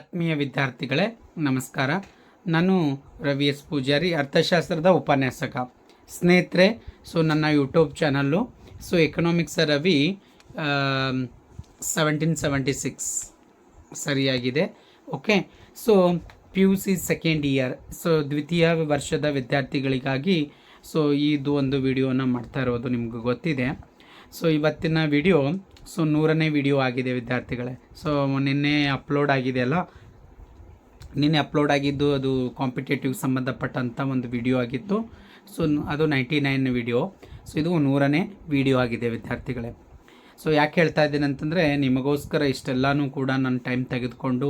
ಆತ್ಮೀಯ ವಿದ್ಯಾರ್ಥಿಗಳೇ, ನಮಸ್ಕಾರ. ನಾನು ರವಿ ಎಸ್ ಪೂಜಾರಿ, ಅರ್ಥಶಾಸ್ತ್ರದ ಉಪನ್ಯಾಸಕ. ಸ್ನೇಹಿತರೆ, ಸೊ ನನ್ನ YouTube channel, so economics Ravi seventeen seventy six ಸರಿಯಾಗಿದೆ. Okay? So P U C second year so ದ್ವಿತೀಯ ವರ್ಷದ ವಿದ್ಯಾರ್ಥಿಗಳಿಗಾಗಿ, ಸೊ ಇದು ಒಂದು ವಿಡಿಯೋನ ಮಾಡ್ತಾ ಇರೋದು ನಿಮ್ಗೆ ಗೊತ್ತಿದೆ. ಸೊ ಇವತ್ತಿನ ವಿಡಿಯೋ ಸೊ ನೂರನೇ ವಿಡಿಯೋ ಆಗಿದೆ ವಿದ್ಯಾರ್ಥಿಗಳೇ. ಸೊ ನಿನ್ನೆ ಅಪ್ಲೋಡ್ ಆಗಿದೆ ಅಲ್ಲ? ನಿನ್ನೆ ಅಪ್ಲೋಡ್ ಆಗಿದ್ದು ಅದು ಕಾಂಪಿಟೇಟಿವ್ ಸಂಬಂಧಪಟ್ಟಂಥ ಒಂದು ವಿಡಿಯೋ ಆಗಿತ್ತು. ಸೊ ಅದು ನೈಂಟಿ ನೈನ್ ವಿಡಿಯೋ. ಸೊ ಇದು ನೂರನೇ ವಿಡಿಯೋ ಆಗಿದೆ ವಿದ್ಯಾರ್ಥಿಗಳೇ. ಸೊ ಯಾಕೆ ಹೇಳ್ತಾ ಇದ್ದೀನಿ ಅಂತಂದರೆ ನಿಮಗೋಸ್ಕರ ಇಷ್ಟೆಲ್ಲನೂ ಕೂಡ ನಾನು ಟೈಮ್ ತೆಗೆದುಕೊಂಡು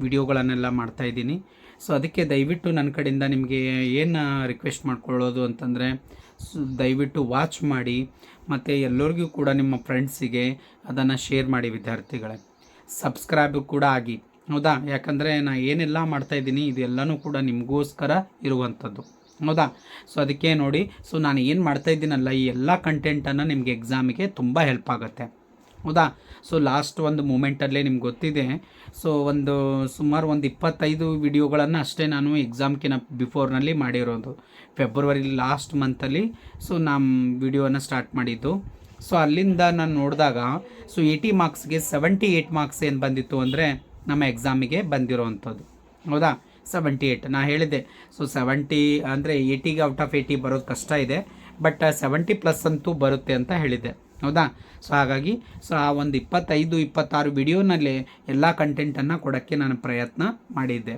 ವಿಡಿಯೋಗಳನ್ನೆಲ್ಲ ಮಾಡ್ತಾ ಇದ್ದೀನಿ. ಸೊ ಅದಕ್ಕೆ ದಯವಿಟ್ಟು ನನ್ನ ಕಡೆಯಿಂದ ನಿಮಗೆ ಏನು ರಿಕ್ವೆಸ್ಟ್ ಮಾಡ್ಕೊಳ್ಳೋದು ಅಂತಂದರೆ ದಯವಿಟ್ಟು ವಾಚ್ ಮಾಡಿ ಮತ್ತು ಎಲ್ಲರಿಗೂ ಕೂಡ ನಿಮ್ಮ ಫ್ರೆಂಡ್ಸಿಗೆ ಅದನ್ನು ಶೇರ್ ಮಾಡಿ ವಿದ್ಯಾರ್ಥಿಗಳೇ. ಸಬ್ಸ್ಕ್ರೈಬ್ ಕೂಡ ಆಗಿ. ಹೌದಾ? ಯಾಕಂದರೆ ನಾನು ಏನೆಲ್ಲ ಮಾಡ್ತಾಯಿದ್ದೀನಿ ಇದೆಲ್ಲನೂ ಕೂಡ ನಿಮಗೋಸ್ಕರ ಇರುವಂಥದ್ದು ಹೌದಾ? ಸೊ ಅದಕ್ಕೆ ನೋಡಿ. ಸೊ ನಾನು ಏನು ಮಾಡ್ತಾಯಿದ್ದೀನಲ್ಲ ಈ ಎಲ್ಲ ಕಂಟೆಂಟನ್ನು ನಿಮಗೆ ಎಕ್ಸಾಮಿಗೆ ತುಂಬ ಹೆಲ್ಪ್ ಆಗುತ್ತೆ. ಹೌದಾ? ಸೊ ಲಾಸ್ಟ್ ಒಂದು ಮೂಮೆಂಟಲ್ಲೇ ನಿಮ್ಗೆ ಗೊತ್ತಿದೆ. ಸೊ ಒಂದು ಸುಮಾರು ಒಂದು ಇಪ್ಪತ್ತೈದು ವಿಡಿಯೋಗಳನ್ನು ಅಷ್ಟೇ ನಾನು ಎಕ್ಸಾಮ್ಕಿನ ಬಿಫೋರ್ನಲ್ಲಿ ಮಾಡಿರೋದು. ಫೆಬ್ರವರಿ ಲಾಸ್ಟ್ ಮಂತಲ್ಲಿ ಸೊ ನಮ್ಮ ವಿಡಿಯೋನ ಸ್ಟಾರ್ಟ್ ಮಾಡಿದ್ದು. ಸೊ ಅಲ್ಲಿಂದ ನಾನು ನೋಡಿದಾಗ ಸೊ ಏಯ್ಟಿ ಮಾರ್ಕ್ಸ್ಗೆ ಸೆವೆಂಟಿ ಏಯ್ಟ್ ಮಾರ್ಕ್ಸ್ ಏನು ಬಂದಿತ್ತು ಅಂದರೆ, ನಮ್ಮ ಎಕ್ಸಾಮಿಗೆ ಬಂದಿರೋವಂಥದ್ದು ಹೌದಾ? ಸೆವೆಂಟಿ ಏಯ್ಟ್ ನಾನು ಹೇಳಿದೆ ಸೊ ಸೆವೆಂಟಿ ಅಂದರೆ ಏಯ್ಟಿಗೆ ಔಟ್ ಆಫ್ ಏಯ್ಟಿ ಬರೋದು ಕಷ್ಟ ಇದೆ. ಬಟ್ ಸೆವೆಂಟಿ ಪ್ಲಸ್ ಅಂತೂ ಬರುತ್ತೆ ಅಂತ ಹೇಳಿದೆ ಹೌದಾ? ಸೊ ಹಾಗಾಗಿ ಸೊ ಆ ಒಂದು ಇಪ್ಪತ್ತೈದು, ಇಪ್ಪತ್ತಾರು ವಿಡಿಯೋನಲ್ಲಿ ಎಲ್ಲ ಕಂಟೆಂಟನ್ನು ಕೊಡೋಕ್ಕೆ ನಾನು ಪ್ರಯತ್ನ ಮಾಡಿದ್ದೆ.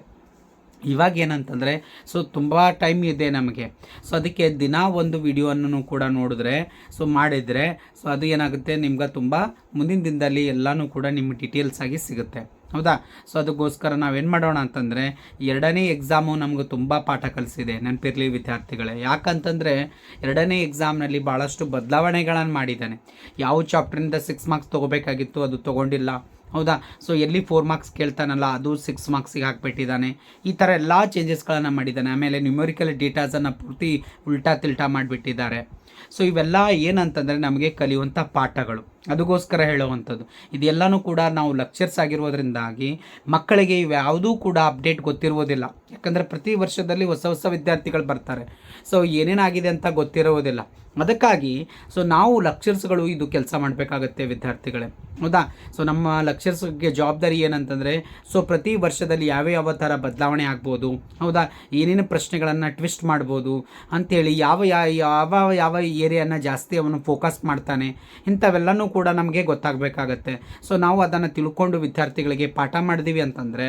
ಇವಾಗ ಏನಂತಂದರೆ ಸೊ ತುಂಬ ಟೈಮ್ ಇದೆ ನಮಗೆ. ಸೊ ಅದಕ್ಕೆ ದಿನ ಒಂದು ವಿಡಿಯೋನೂ ಕೂಡ ನೋಡಿದ್ರೆ ಸೊ ಮಾಡಿದರೆ ಸೊ ಅದು ಏನಾಗುತ್ತೆ, ನಿಮ್ಗೆ ತುಂಬ ಮುಂದಿನ ದಿನದಲ್ಲಿ ಎಲ್ಲನೂ ಕೂಡ ನಿಮ್ಮ ಡೀಟೇಲ್ಸ್ ಆಗಿ ಸಿಗುತ್ತೆ. ಹೌದಾ? ಸೊ ಅದಕ್ಕೋಸ್ಕರ ನಾವೇನು ಮಾಡೋಣ ಅಂತಂದರೆ, ಎರಡನೇ ಎಕ್ಸಾಮು ನಮಗೆ ತುಂಬ ಪಾಠ ಕಲಿಸಿದೆ, ನೆನಪಿರಲಿ ವಿದ್ಯಾರ್ಥಿಗಳೇ. ಯಾಕಂತಂದರೆ, ಎರಡನೇ ಎಕ್ಸಾಮ್ನಲ್ಲಿ ಭಾಳಷ್ಟು ಬದಲಾವಣೆಗಳನ್ನು ಮಾಡಿದ್ದಾನೆ. ಯಾವ ಚಾಪ್ಟರಿಂದ ಸಿಕ್ಸ್ ಮಾರ್ಕ್ಸ್ ತೊಗೋಬೇಕಾಗಿತ್ತು, ಅದು ತೊಗೊಂಡಿಲ್ಲ. ಹೌದಾ? ಸೊ ಎಲ್ಲಿ ಫೋರ್ ಮಾರ್ಕ್ಸ್ ಕೇಳ್ತಾನಲ್ಲ, ಅದು ಸಿಕ್ಸ್ ಮಾರ್ಕ್ಸಿಗೆ ಹಾಕ್ಬಿಟ್ಟಿದ್ದಾನೆ. ಈ ಥರ ಎಲ್ಲ ಚೇಂಜಸ್ಗಳನ್ನು ಮಾಡಿದ್ದಾನೆ. ಆಮೇಲೆ ನ್ಯೂಮರಿಕಲ್ ಡೇಟಾಸನ್ನು ಪೂರ್ತಿ ಉಲ್ಟಾ ತಿಲ್ಟಾ ಮಾಡಿಬಿಟ್ಟಿದ್ದಾರೆ. ಸೊ ಇವೆಲ್ಲ ಏನಂತಂದರೆ ನಮಗೆ ಕಲಿಯುವಂಥ ಪಾಠಗಳು. ಅದಕ್ಕೋಸ್ಕರ ಹೇಳುವಂಥದ್ದು. ಇದೆಲ್ಲನೂ ಕೂಡ ನಾವು ಲೆಕ್ಚರ್ಸ್ ಆಗಿರೋದ್ರಿಂದಾಗಿ ಮಕ್ಕಳಿಗೆ ಇವ್ಯಾವುದೂ ಕೂಡ ಅಪ್ಡೇಟ್ ಗೊತ್ತಿರುವುದಿಲ್ಲ. ಯಾಕಂದರೆ ಪ್ರತಿ ವರ್ಷದಲ್ಲಿ ಹೊಸ ಹೊಸ ವಿದ್ಯಾರ್ಥಿಗಳು ಬರ್ತಾರೆ. ಸೊ ಏನೇನಾಗಿದೆ ಅಂತ ಗೊತ್ತಿರುವುದಿಲ್ಲ. ಅದಕ್ಕಾಗಿ ಸೊ ನಾವು ಲೆಕ್ಚರ್ಸ್ಗಳು ಇದು ಕೆಲಸ ಮಾಡಬೇಕಾಗತ್ತೆ ವಿದ್ಯಾರ್ಥಿಗಳೇ. ಹೌದಾ? ಸೊ ನಮ್ಮ ಲೆಕ್ಚರ್ಸ್ಗೆ ಜವಾಬ್ದಾರಿ ಏನಂತಂದರೆ ಸೊ ಪ್ರತಿ ವರ್ಷದಲ್ಲಿ ಯಾವ ಯಾವ ಥರ ಬದಲಾವಣೆ ಆಗ್ಬೋದು? ಹೌದಾ? ಏನೇನು ಪ್ರಶ್ನೆಗಳನ್ನು ಟ್ವಿಸ್ಟ್ ಮಾಡ್ಬೋದು? ಅಂಥೇಳಿ ಯಾವ ಯಾವ ಯಾವ ಯಾವ ಏರಿಯಾನ ಜಾಸ್ತಿ ಅವನು ಫೋಕಸ್ ಮಾಡ್ತಾನೆ, ಇಂಥವೆಲ್ಲನೂ ಕೂಡ ನಮಗೆ ಗೊತ್ತಾಗಬೇಕಾಗತ್ತೆ. ಸೊ ನಾವು ಅದನ್ನು ತಿಳ್ಕೊಂಡು ವಿದ್ಯಾರ್ಥಿಗಳಿಗೆ ಪಾಠ ಮಾಡಿದೀವಿ ಅಂತಂದರೆ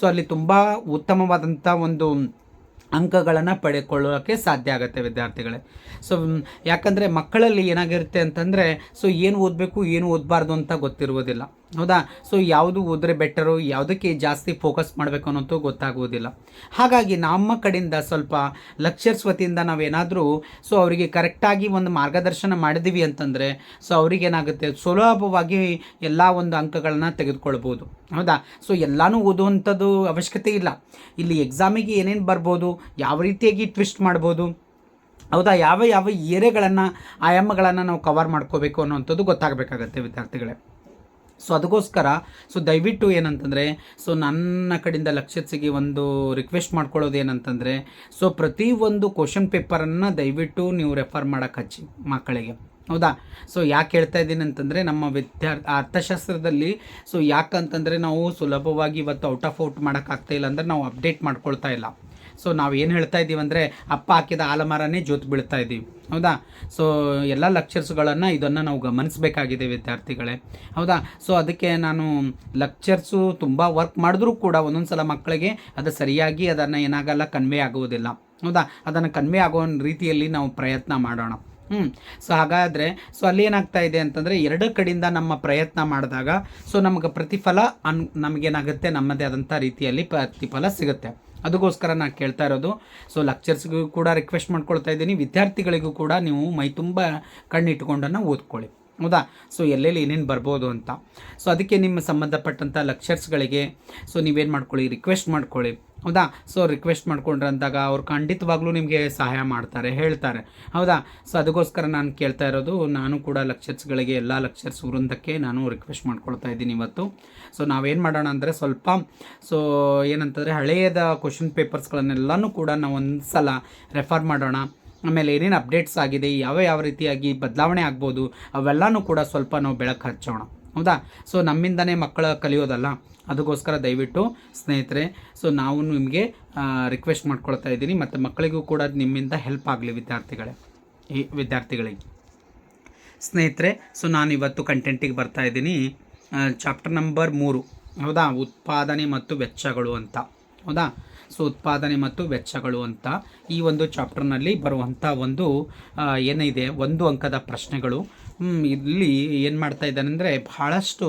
ಸೊ ಅಲ್ಲಿ ತುಂಬ ಉತ್ತಮವಾದಂಥ ಒಂದು ಅಂಕಗಳನ್ನು ಪಡೆದುಕೊಳ್ಳೋಕ್ಕೆ ಸಾಧ್ಯ ಆಗುತ್ತೆ ವಿದ್ಯಾರ್ಥಿಗಳೇ. ಸೊ ಯಾಕಂದರೆ ಮಕ್ಕಳಲ್ಲಿ ಏನಾಗಿರುತ್ತೆ ಅಂತಂದರೆ ಸೊ ಏನು ಓದಬೇಕು, ಏನು ಓದಬಾರ್ದು ಅಂತ ಗೊತ್ತಿರುವುದಿಲ್ಲ. ಹೌದಾ? ಸೊ ಯಾವುದು ಹೋದರೆ ಬೆಟರು ಯಾವುದಕ್ಕೆ ಜಾಸ್ತಿ ಫೋಕಸ್ ಮಾಡಬೇಕು ಅನ್ನೋದು ಗೊತ್ತಾಗುವುದಿಲ್ಲ. ಹಾಗಾಗಿ ನಮ್ಮ ಕಡೆಯಿಂದ ಸ್ವಲ್ಪ ಲೆಕ್ಚರ್ಸ್ ವತಿಯಿಂದ ನಾವೇನಾದರೂ ಸೊ ಅವರಿಗೆ ಕರೆಕ್ಟಾಗಿ ಒಂದು ಮಾರ್ಗದರ್ಶನ ಮಾಡಿದ್ದೀವಿ ಅಂತಂದರೆ ಸೊ ಅವ್ರಿಗೇನಾಗುತ್ತೆ? ಸುಲಭವಾಗಿ ಎಲ್ಲ ಒಂದು ಅಂಕಗಳನ್ನು ತೆಗೆದುಕೊಳ್ಬೋದು. ಹೌದಾ? ಸೊ ಎಲ್ಲನೂ ಓದುವಂಥದ್ದು ಅವಶ್ಯಕತೆ ಇಲ್ಲ. ಇಲ್ಲಿ ಎಕ್ಸಾಮಿಗೆ ಏನೇನು ಬರ್ಬೋದು, ಯಾವ ರೀತಿಯಾಗಿ ಟ್ವಿಸ್ಟ್ ಮಾಡ್ಬೋದು, ಹೌದಾ? ಯಾವ ಯಾವ ಏರಿಯಾಗಳನ್ನು ಆಯಾಮಗಳನ್ನು ನಾವು ಕವರ್ ಮಾಡ್ಕೋಬೇಕು ಅನ್ನೋವಂಥದ್ದು ಗೊತ್ತಾಗಬೇಕಾಗತ್ತೆ, ವಿದ್ಯಾರ್ಥಿಗಳೇ. ಸೊ ಅದಕ್ಕೋಸ್ಕರ, ಸೊ ದಯವಿಟ್ಟು ಏನಂತಂದರೆ, ಸೊ ನನ್ನ ಕಡೆಯಿಂದ ಲಕ್ಷ್ಯಸಿಗೆ ಒಂದು ರಿಕ್ವೆಸ್ಟ್ ಮಾಡ್ಕೊಳ್ಳೋದು ಏನಂತಂದರೆ, ಸೊ ಪ್ರತಿ ಒಂದು ಕ್ವಶನ್ ಪೇಪರನ್ನು ದಯವಿಟ್ಟು ನೀವು ರೆಫರ್ ಮಾಡೋಕ್ಕೆ ಹಚ್ಚಿ ಮಕ್ಕಳಿಗೆ. ಹೌದಾ? ಸೊ ಯಾಕೆ ಹೇಳ್ತಾ ಇದ್ದೀನಿ ಅಂತಂದರೆ, ನಮ್ಮ ವಿದ್ಯಾರ್ಥಿ ಅರ್ಥಶಾಸ್ತ್ರದಲ್ಲಿ, ಸೊ ಯಾಕಂತಂದರೆ ನಾವು ಸುಲಭವಾಗಿ ಇವತ್ತು ಔಟ್ ಆಫ್ ಔಟ್ ಮಾಡೋಕ್ಕಾಗ್ತಾ ಇಲ್ಲ ಅಂದರೆ ನಾವು ಅಪ್ಡೇಟ್ ಮಾಡ್ಕೊಳ್ತಾ ಇಲ್ಲ. ಸೊ ನಾವು ಏನು ಹೇಳ್ತಾ ಇದ್ದೀವಿ ಅಂದರೆ ಅಪ್ಪ ಹಾಕಿದ ಆಲಮರನೇ ಜೋತು ಬೀಳ್ತಾ ಇದ್ದೀವಿ ಹೌದಾ? ಸೊ ಎಲ್ಲ ಲೆಕ್ಚರ್ಸ್ಗಳನ್ನು ಇದನ್ನು ನಾವು ಗಮನಿಸಬೇಕಾಗಿದೆ ವಿದ್ಯಾರ್ಥಿಗಳೇ. ಹೌದಾ? ಸೊ ಅದಕ್ಕೆ ನಾನು ಲೆಕ್ಚರ್ಸು ತುಂಬ ವರ್ಕ್ ಮಾಡಿದ್ರೂ ಕೂಡ ಒಂದೊಂದು ಸಲ ಮಕ್ಕಳಿಗೆ ಅದು ಸರಿಯಾಗಿ ಅದನ್ನು ಏನಾಗಲ್ಲ ಕನ್ವೆ ಆಗುವುದಿಲ್ಲ. ಹೌದಾ? ಅದನ್ನು ಕನ್ವೆ ಆಗೋ ರೀತಿಯಲ್ಲಿ ನಾವು ಪ್ರಯತ್ನ ಮಾಡೋಣ. ಹ್ಞೂ ಸೊ ಹಾಗಾದರೆ ಸೊ ಅಲ್ಲಿ ಏನಾಗ್ತಾ ಇದೆ ಅಂತಂದರೆ ಎರಡು ಕಡೆಯಿಂದ ನಮ್ಮ ಪ್ರಯತ್ನ ಮಾಡಿದಾಗ ಸೊ ನಮಗೆ ಪ್ರತಿಫಲ ಅನ್ ನಮಗೇನಾಗುತ್ತೆ? ನಮ್ಮದೇ ಆದಂಥ ರೀತಿಯಲ್ಲಿ ಪ್ರತಿಫಲ ಸಿಗುತ್ತೆ. ಅದಕ್ಕೋಸ್ಕರ ನಾನು ಕೇಳ್ತಾ ಇರೋದು. ಸೊ ಲೆಕ್ಚರ್ಸ್ಗೂ ಕೂಡ ರಿಕ್ವೆಸ್ಟ್ ಮಾಡ್ಕೊಳ್ತಾ ಇದ್ದೀನಿ. ವಿದ್ಯಾರ್ಥಿಗಳಿಗೂ ಕೂಡ ನೀವು ಮೈ ತುಂಬ ಕಣ್ಣಿಟ್ಕೊಂಡನ್ನು ಓದ್ಕೊಳ್ಳಿ. ಹೌದಾ ಸೊ ಎಲ್ಲೆಲ್ಲಿ ಏನೇನು ಬರ್ಬೋದು ಅಂತ. ಸೊ ಅದಕ್ಕೆ ನಿಮ್ಮ ಸಂಬಂಧಪಟ್ಟಂಥ ಲೆಕ್ಚರ್ಸ್ಗಳಿಗೆ ಸೊ ನೀವೇನು ಮಾಡ್ಕೊಳ್ಳಿ? ರಿಕ್ವೆಸ್ಟ್ ಮಾಡ್ಕೊಳ್ಳಿ. ಹೌದಾ? ಸೊ ರಿಕ್ವೆಸ್ಟ್ ಮಾಡ್ಕೊಂಡ್ರೆ ಅಂದಾಗ ಅವ್ರು ಖಂಡಿತವಾಗ್ಲೂ ನಿಮಗೆ ಸಹಾಯ ಮಾಡ್ತಾರೆ, ಹೇಳ್ತಾರೆ. ಹೌದಾ? ಸೊ ಅದಕ್ಕೋಸ್ಕರ ನಾನು ಕೇಳ್ತಾ ಇರೋದು, ನಾನು ಕೂಡ ಲೆಕ್ಚರ್ಸ್ಗಳಿಗೆ ಎಲ್ಲ ಲೆಕ್ಚರ್ಸ್ ವೃಂದಕ್ಕೆ ನಾನು ರಿಕ್ವೆಸ್ಟ್ ಮಾಡ್ಕೊಳ್ತಾ ಇದ್ದೀನಿ ಇವತ್ತು. ಸೊ ನಾವೇನು ಮಾಡೋಣ ಅಂದರೆ ಸ್ವಲ್ಪ ಸೊ ಏನಂತಂದರೆ ಹಳೆಯದ ಕ್ವಶನ್ ಪೇಪರ್ಸ್ಗಳನ್ನೆಲ್ಲನೂ ಕೂಡ ನಾವು ಒಂದು ಸಲ ರೆಫರ್ ಮಾಡೋಣ. ಆಮೇಲೆ ಏನೇನು ಅಪ್ಡೇಟ್ಸ್ ಆಗಿದೆ, ಯಾವ ಯಾವ ರೀತಿಯಾಗಿ ಬದಲಾವಣೆ ಆಗ್ಬೋದು, ಅವೆಲ್ಲನೂ ಕೂಡ ಸ್ವಲ್ಪ ನಾವು ಬೆಳಕು ಹಚ್ಚೋಣ. ಹೌದಾ? ಸೊ ನಮ್ಮಿಂದನೇ ಮಕ್ಕಳ ಕಲಿಯೋದಲ್ಲ? ಅದಕ್ಕೋಸ್ಕರ ದಯವಿಟ್ಟು ಸ್ನೇಹಿತರೆ ಸೊ ನಾವು ನಿಮಗೆ ರಿಕ್ವೆಸ್ಟ್ ಮಾಡ್ಕೊಳ್ತಾ ಇದ್ದೀನಿ. ಮತ್ತು ಮಕ್ಕಳಿಗೂ ಕೂಡ ನಿಮ್ಮಿಂದ ಹೆಲ್ಪ್ ಆಗಲಿ ವಿದ್ಯಾರ್ಥಿಗಳೇ. ಈ ವಿದ್ಯಾರ್ಥಿಗಳಿಗೆ. ಸ್ನೇಹಿತರೆ ಸೊ ನಾನು ಇವತ್ತು ಕಂಟೆಂಟಿಗೆ ಬರ್ತಾ ಇದ್ದೀನಿ. ಚಾಪ್ಟರ್ ನಂಬರ್ ಮೂರು. ಹೌದಾ? ಉತ್ಪಾದನೆ ಮತ್ತು ವೆಚ್ಚಗಳು ಅಂತ. ಹೌದಾ? ಸೊ ಉತ್ಪಾದನೆ ಮತ್ತು ವೆಚ್ಚಗಳು ಅಂತ ಈ ಒಂದು ಚಾಪ್ಟರ್ನಲ್ಲಿ ಬರುವಂಥ ಒಂದು ಏನಿದೆ, ಒಂದು ಅಂಕದ ಪ್ರಶ್ನೆಗಳು. ಇಲ್ಲಿ ಏನು ಮಾಡ್ತಾ ಇದ್ದಾನೆ ಅಂದರೆ ಬಹಳಷ್ಟು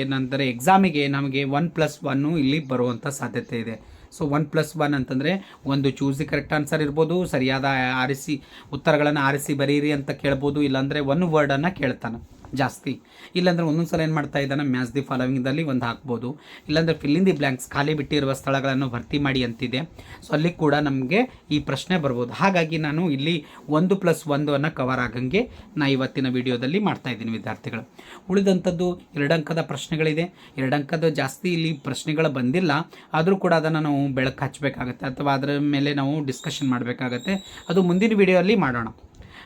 ಏನಂದರೆ ಎಕ್ಸಾಮಿಗೆ ನಮಗೆ ಒನ್ ಪ್ಲಸ್ ಒನ್ನು ಇಲ್ಲಿ ಬರುವಂಥ ಸಾಧ್ಯತೆ ಇದೆ. ಸೊ ಒನ್ ಪ್ಲಸ್ ಒನ್ ಅಂತಂದರೆ ಒಂದು ಚೂಸಿ ಕರೆಕ್ಟ್ ಆನ್ಸರ್ ಇರ್ಬೋದು, ಸರಿಯಾದ ಆರಿಸಿ, ಉತ್ತರಗಳನ್ನು ಆರಿಸಿ ಬರೀರಿ ಅಂತ ಕೇಳ್ಬೋದು, ಇಲ್ಲಾಂದರೆ ಒನ್ ವರ್ಡನ್ನು ಕೇಳ್ತಾನೆ. ಜಾಸ್ತಿ. ಇಲ್ಲಾಂದ್ರೆ ಒಂದೊಂದು ಸಲ ಏನು ಮಾಡ್ತಾ ಇದ್ದಾನೆ? ಮ್ಯಾಚ್ ದಿ ಫಾಲೋವಿಂಗ್ದಲ್ಲಿ ಒಂದು ಹಾಕ್ಬೋದು. ಇಲ್ಲಾಂದ್ರೆ ಫಿಲ್ಲಿಂಗ್ ದಿ ಬ್ಲ್ಯಾಂಕ್ಸ್ ಖಾಲಿ ಬಿಟ್ಟಿರುವ ಸ್ಥಳಗಳನ್ನು ಭರ್ತಿ ಮಾಡಿ ಅಂತಿದೆ. ಸೊ ಅಲ್ಲಿ ಕೂಡ ನಮಗೆ ಈ ಪ್ರಶ್ನೆ ಬರ್ಬೋದು. ಹಾಗಾಗಿ ನಾನು ಇಲ್ಲಿ ಒಂದು ಪ್ಲಸ್ ಒಂದು ಅನ್ನು ಕವರ್ ಆಗಂಗೆ ನಾ ಇವತ್ತಿನ ವಿಡಿಯೋದಲ್ಲಿ ಮಾಡ್ತಾ ಇದ್ದೀನಿ ವಿದ್ಯಾರ್ಥಿಗಳು. ಉಳಿದಂಥದ್ದು ಎರಡು ಅಂಕದ ಪ್ರಶ್ನೆಗಳಿದೆ. ಎರಡು ಅಂಕದ ಜಾಸ್ತಿ ಇಲ್ಲಿ ಪ್ರಶ್ನೆಗಳು ಬಂದಿಲ್ಲ. ಆದರೂ ಕೂಡ ಅದನ್ನು ನಾವು ಬೆಳಕು ಹಚ್ಚಬೇಕಾಗತ್ತೆ. ಅಥವಾ ಅದರ ಮೇಲೆ ನಾವು ಡಿಸ್ಕಷನ್ ಮಾಡಬೇಕಾಗತ್ತೆ. ಅದು ಮುಂದಿನ ವಿಡಿಯೋಲ್ಲಿ ಮಾಡೋಣ.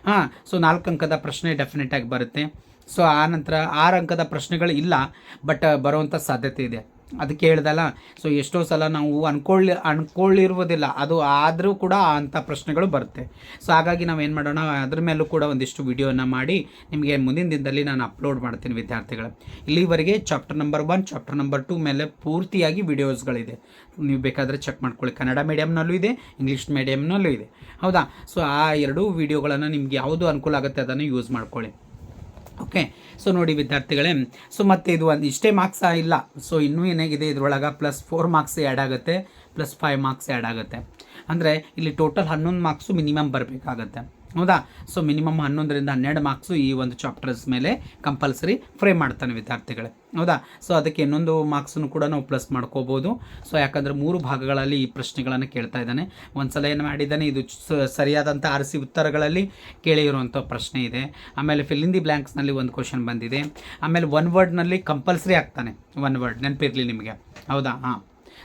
ಹಾಂ ಸೊ ನಾಲ್ಕು ಅಂಕದ ಪ್ರಶ್ನೆ ಡೆಫಿನೆಟ್ ಆಗಿ ಬರುತ್ತೆ. ಸೊ ಆ ನಂತರ ಆರು ಅಂಕದ ಪ್ರಶ್ನೆಗಳು ಇಲ್ಲ ಬಟ್ ಬರುವಂಥ ಸಾಧ್ಯತೆ ಇದೆ. ಅದಕ್ಕೆ ಹೇಳ್ದಲ್ಲ ಸೊ ಎಷ್ಟೋ ಸಲ ನಾವು ಅನ್ಕೊಳ್ಳಿ, ಅನ್ಕೊಳ್ಳಿರುವುದಿಲ್ಲ, ಅದು ಆದರೂ ಕೂಡ ಅಂಥ ಪ್ರಶ್ನೆಗಳು ಬರುತ್ತೆ. ಸೊ ಹಾಗಾಗಿ ನಾವು ಏನು ಮಾಡೋಣ, ಅದ್ರ ಮೇಲೂ ಕೂಡ ಒಂದಿಷ್ಟು ವಿಡಿಯೋನ ಮಾಡಿ ನಿಮಗೆ ಮುಂದಿನ ದಿನದಲ್ಲಿ ನಾನು ಅಪ್ಲೋಡ್ ಮಾಡ್ತೀನಿ ವಿದ್ಯಾರ್ಥಿಗಳು. ಇಲ್ಲಿವರೆಗೆ chapter number one, chapter number two ಮೇಲೆ ಪೂರ್ತಿಯಾಗಿ ವಿಡಿಯೋಸ್ಗಳಿದೆ. ನೀವು ಬೇಕಾದರೆ ಚೆಕ್ ಮಾಡ್ಕೊಳ್ಳಿ. ಕನ್ನಡ ಮೀಡಿಯಮ್ನಲ್ಲೂ ಇದೆ, ಇಂಗ್ಲೀಷ್ ಮೀಡಿಯಮ್ನಲ್ಲೂ ಇದೆ. ಹೌದಾ? ಸೊ ಆ ಎರಡೂ ವಿಡಿಯೋಗಳನ್ನು ನಿಮ್ಗೆ ಯಾವುದು ಅನುಕೂಲ ಆಗುತ್ತೆ ಅದನ್ನು ಯೂಸ್ ಮಾಡ್ಕೊಳ್ಳಿ. ಓಕೆ ಸೊ ನೋಡಿ ವಿದ್ಯಾರ್ಥಿಗಳೇ ಸೊ ಮತ್ತೆ ಇದು ಒಂದು ಇಷ್ಟೇ ಮಾರ್ಕ್ಸ್ ಇಲ್ಲ. ಸೊ ಇನ್ನೂ ಏನಾಗಿದೆ? ಇದರೊಳಗೆ ಪ್ಲಸ್ ಫೋರ್ ಮಾರ್ಕ್ಸ್ ಆ್ಯಡ್ ಆಗುತ್ತೆ ಪ್ಲಸ್ ಫೈವ್ ಮಾರ್ಕ್ಸ್ ಆ್ಯಡ್ ಆಗುತ್ತೆ. ಅಂದರೆ ಇಲ್ಲಿ ಟೋಟಲ್ ಹನ್ನೊಂದು ಮಾರ್ಕ್ಸು ಮಿನಿಮಮ್ ಬರಬೇಕಾಗತ್ತೆ. ಹೌದಾ? ಸೊ ಮಿನಿಮಮ್ ಹನ್ನೊಂದರಿಂದ ಹನ್ನೆರಡು ಮಾರ್ಕ್ಸು ಈ ಒಂದು ಚಾಪ್ಟರ್ಸ್ ಮೇಲೆ ಕಂಪಲ್ಸರಿ ಫ್ರೇಮ್ ಮಾಡ್ತಾನೆ ವಿದ್ಯಾರ್ಥಿಗಳೇ. ಹೌದಾ? ಸೊ ಅದಕ್ಕೆ ಇನ್ನೊಂದು ಮಾರ್ಕ್ಸನ್ನು ಕೂಡ ನಾವು ಪ್ಲಸ್ ಮಾಡ್ಕೋಬೋದು. ಸೊ ಯಾಕಂದರೆ ಮೂರು ಭಾಗಗಳಲ್ಲಿ ಈ ಪ್ರಶ್ನೆಗಳನ್ನು ಕೇಳ್ತಾ ಇದ್ದಾನೆ. ಒಂದ್ಸಲ ಏನು ಮಾಡಿದ್ದಾನೆ? ಇದು ಸರಿಯಾದಂಥ ಆರಿಸಿ ಉತ್ತರಗಳಲ್ಲಿ ಕೇಳಿರುವಂಥ ಪ್ರಶ್ನೆ ಇದೆ. ಆಮೇಲೆ ಫಿಲ್ ಇನ್ ದಿ ಬ್ಲ್ಯಾಂಕ್ಸ್ನಲ್ಲಿ ಒಂದು ಕ್ವಶನ್ ಬಂದಿದೆ. ಆಮೇಲೆ ಒನ್ ವರ್ಡ್ನಲ್ಲಿ ಕಂಪಲ್ಸರಿ ಆಗ್ತಾನೆ. ಒನ್ ವರ್ಡ್ ನೆನಪಿರಲಿ ನಿಮಗೆ. ಹೌದಾ? ಹಾಂ.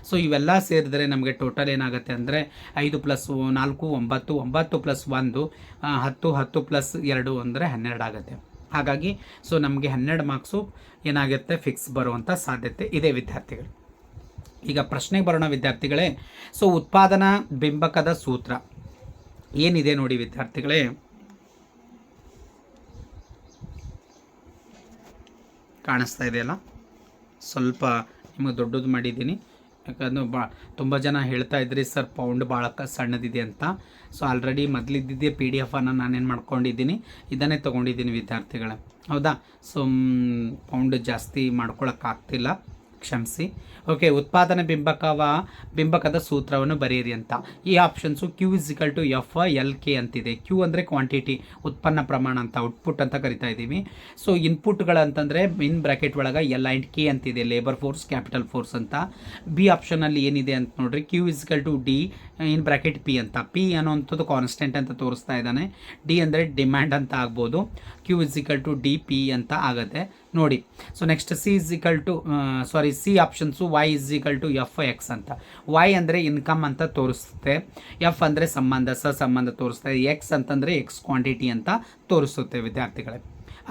ಸೊ ಇವೆಲ್ಲ ಸೇರಿದರೆ ನಮಗೆ ಟೋಟಲ್ ಏನಾಗುತ್ತೆ ಅಂದರೆ ಐದು ಪ್ಲಸ್ ನಾಲ್ಕು, ಒಂಬತ್ತು ಒಂಬತ್ತು ಪ್ಲಸ್ ಒಂದು, ಹತ್ತು ಹತ್ತು ಪ್ಲಸ್ ಎರಡು ಅಂದರೆ ಹನ್ನೆರಡು ಆಗುತ್ತೆ. ಹಾಗಾಗಿ ಸೊ ನಮಗೆ ಹನ್ನೆರಡು ಮಾರ್ಕ್ಸು ಏನಾಗುತ್ತೆ? ಫಿಕ್ಸ್ ಬರುವಂಥ ಸಾಧ್ಯತೆ ಇದೆ ವಿದ್ಯಾರ್ಥಿಗಳು. ಈಗ ಪ್ರಶ್ನೆಗೆ ಬರೋಣ ವಿದ್ಯಾರ್ಥಿಗಳೇ. ಸೊ ಉತ್ಪಾದನಾ ಬಿಂಬಕದ ಸೂತ್ರ. ಏನಿದೆ ನೋಡಿ ವಿದ್ಯಾರ್ಥಿಗಳೇ? ಕಾಣಿಸ್ತಾ ಇದೆಯಲ್ಲ? ಸ್ವಲ್ಪ ನಿಮಗೆ ದೊಡ್ಡದು ಮಾಡಿದ್ದೀನಿ. ಯಾಕಂದ್ರೆ ಬಾ ತುಂಬ ಜನ ಹೇಳ್ತಾ ಇದ್ರಿ, ಸರ್ ಪೌಂಡ್ ಭಾಳ ಸಣ್ಣದಿದೆ ಅಂತ. ಸೊ ಆಲ್ರೆಡಿ ಮೊದಲಿದ್ದಿದ್ದೆ ಪಿ ಡಿ ಎಫನ್ನು ನಾನೇನು ಮಾಡ್ಕೊಂಡಿದ್ದೀನಿ. ಇದನ್ನೇ ತೊಗೊಂಡಿದ್ದೀನಿ ವಿದ್ಯಾರ್ಥಿಗಳ. ಹೌದಾ? ಸೊ ಪೌಂಡ್ ಜಾಸ್ತಿ ಮಾಡ್ಕೊಳಕ್ಕಾಗ್ತಿಲ್ಲ. ಕ್ಷಮಿಸಿ. ಓಕೆ ಉತ್ಪಾದನೆ ಬಿಂಬಕವ, ಬಿಂಬಕದ ಸೂತ್ರವನ್ನು ಬರೆಯಿರಿ ಅಂತ. ಈ options Q is equal to F L K ಅಂತಿದೆ. ಕ್ಯೂ ಅಂದರೆ ಕ್ವಾಂಟಿಟಿ ಉತ್ಪನ್ನ, ಪ್ರಮಾಣ ಅಂತ ಔಟ್ಪುಟ್ ಅಂತ ಕರಿತಾ ಇದ್ದೀವಿ. ಸೊ ಇನ್ಪುಟ್ಗಳಂತಂದರೆ ಇನ್ ಬ್ರ್ಯಾಕೆಟ್ ಒಳಗೆ ಎಲ್ ಆ್ಯಂಡ್ ಕೆ ಅಂತಿದೆ ಲೇಬರ್ ಫೋರ್ಸ್ ಕ್ಯಾಪಿಟಲ್ ಫೋರ್ಸ್ ಅಂತ. ಬಿ ಆಪ್ಷನಲ್ಲಿ ಏನಿದೆ ಅಂತ ನೋಡ್ರಿ. Q is equal to D in bracket P ಅಂತ. ಪಿ ಅನ್ನೋವಂಥದ್ದು ಕಾನ್ಸ್ಟೆಂಟ್ ಅಂತ ತೋರಿಸ್ತಾ ಇದ್ದಾನೆ. ಡಿ ಅಂದರೆ ಡಿಮ್ಯಾಂಡ್ ಅಂತ ಆಗ್ಬೋದು. Q is equal to D P ಅಂತ ಆಗುತ್ತೆ. ನೋಡಿ so next C is equal to sorry C options Y is equal to F X ಅಂತ. ವೈ ಅಂದರೆ ಇನ್ಕಮ್ ಅಂತ ತೋರಿಸುತ್ತೆ. ಎಫ್ ಅಂದರೆ ಸಂಬಂಧ, ಸ ಸಂಬಂಧ ತೋರಿಸ್ತಾ ಇದೆ ಎಕ್ಸ್ ಅಂತಂದರೆ ಎಕ್ಸ್ ಕ್ವಾಂಟಿಟಿ ಅಂತ ತೋರಿಸುತ್ತೆ ವಿದ್ಯಾರ್ಥಿಗಳೇ.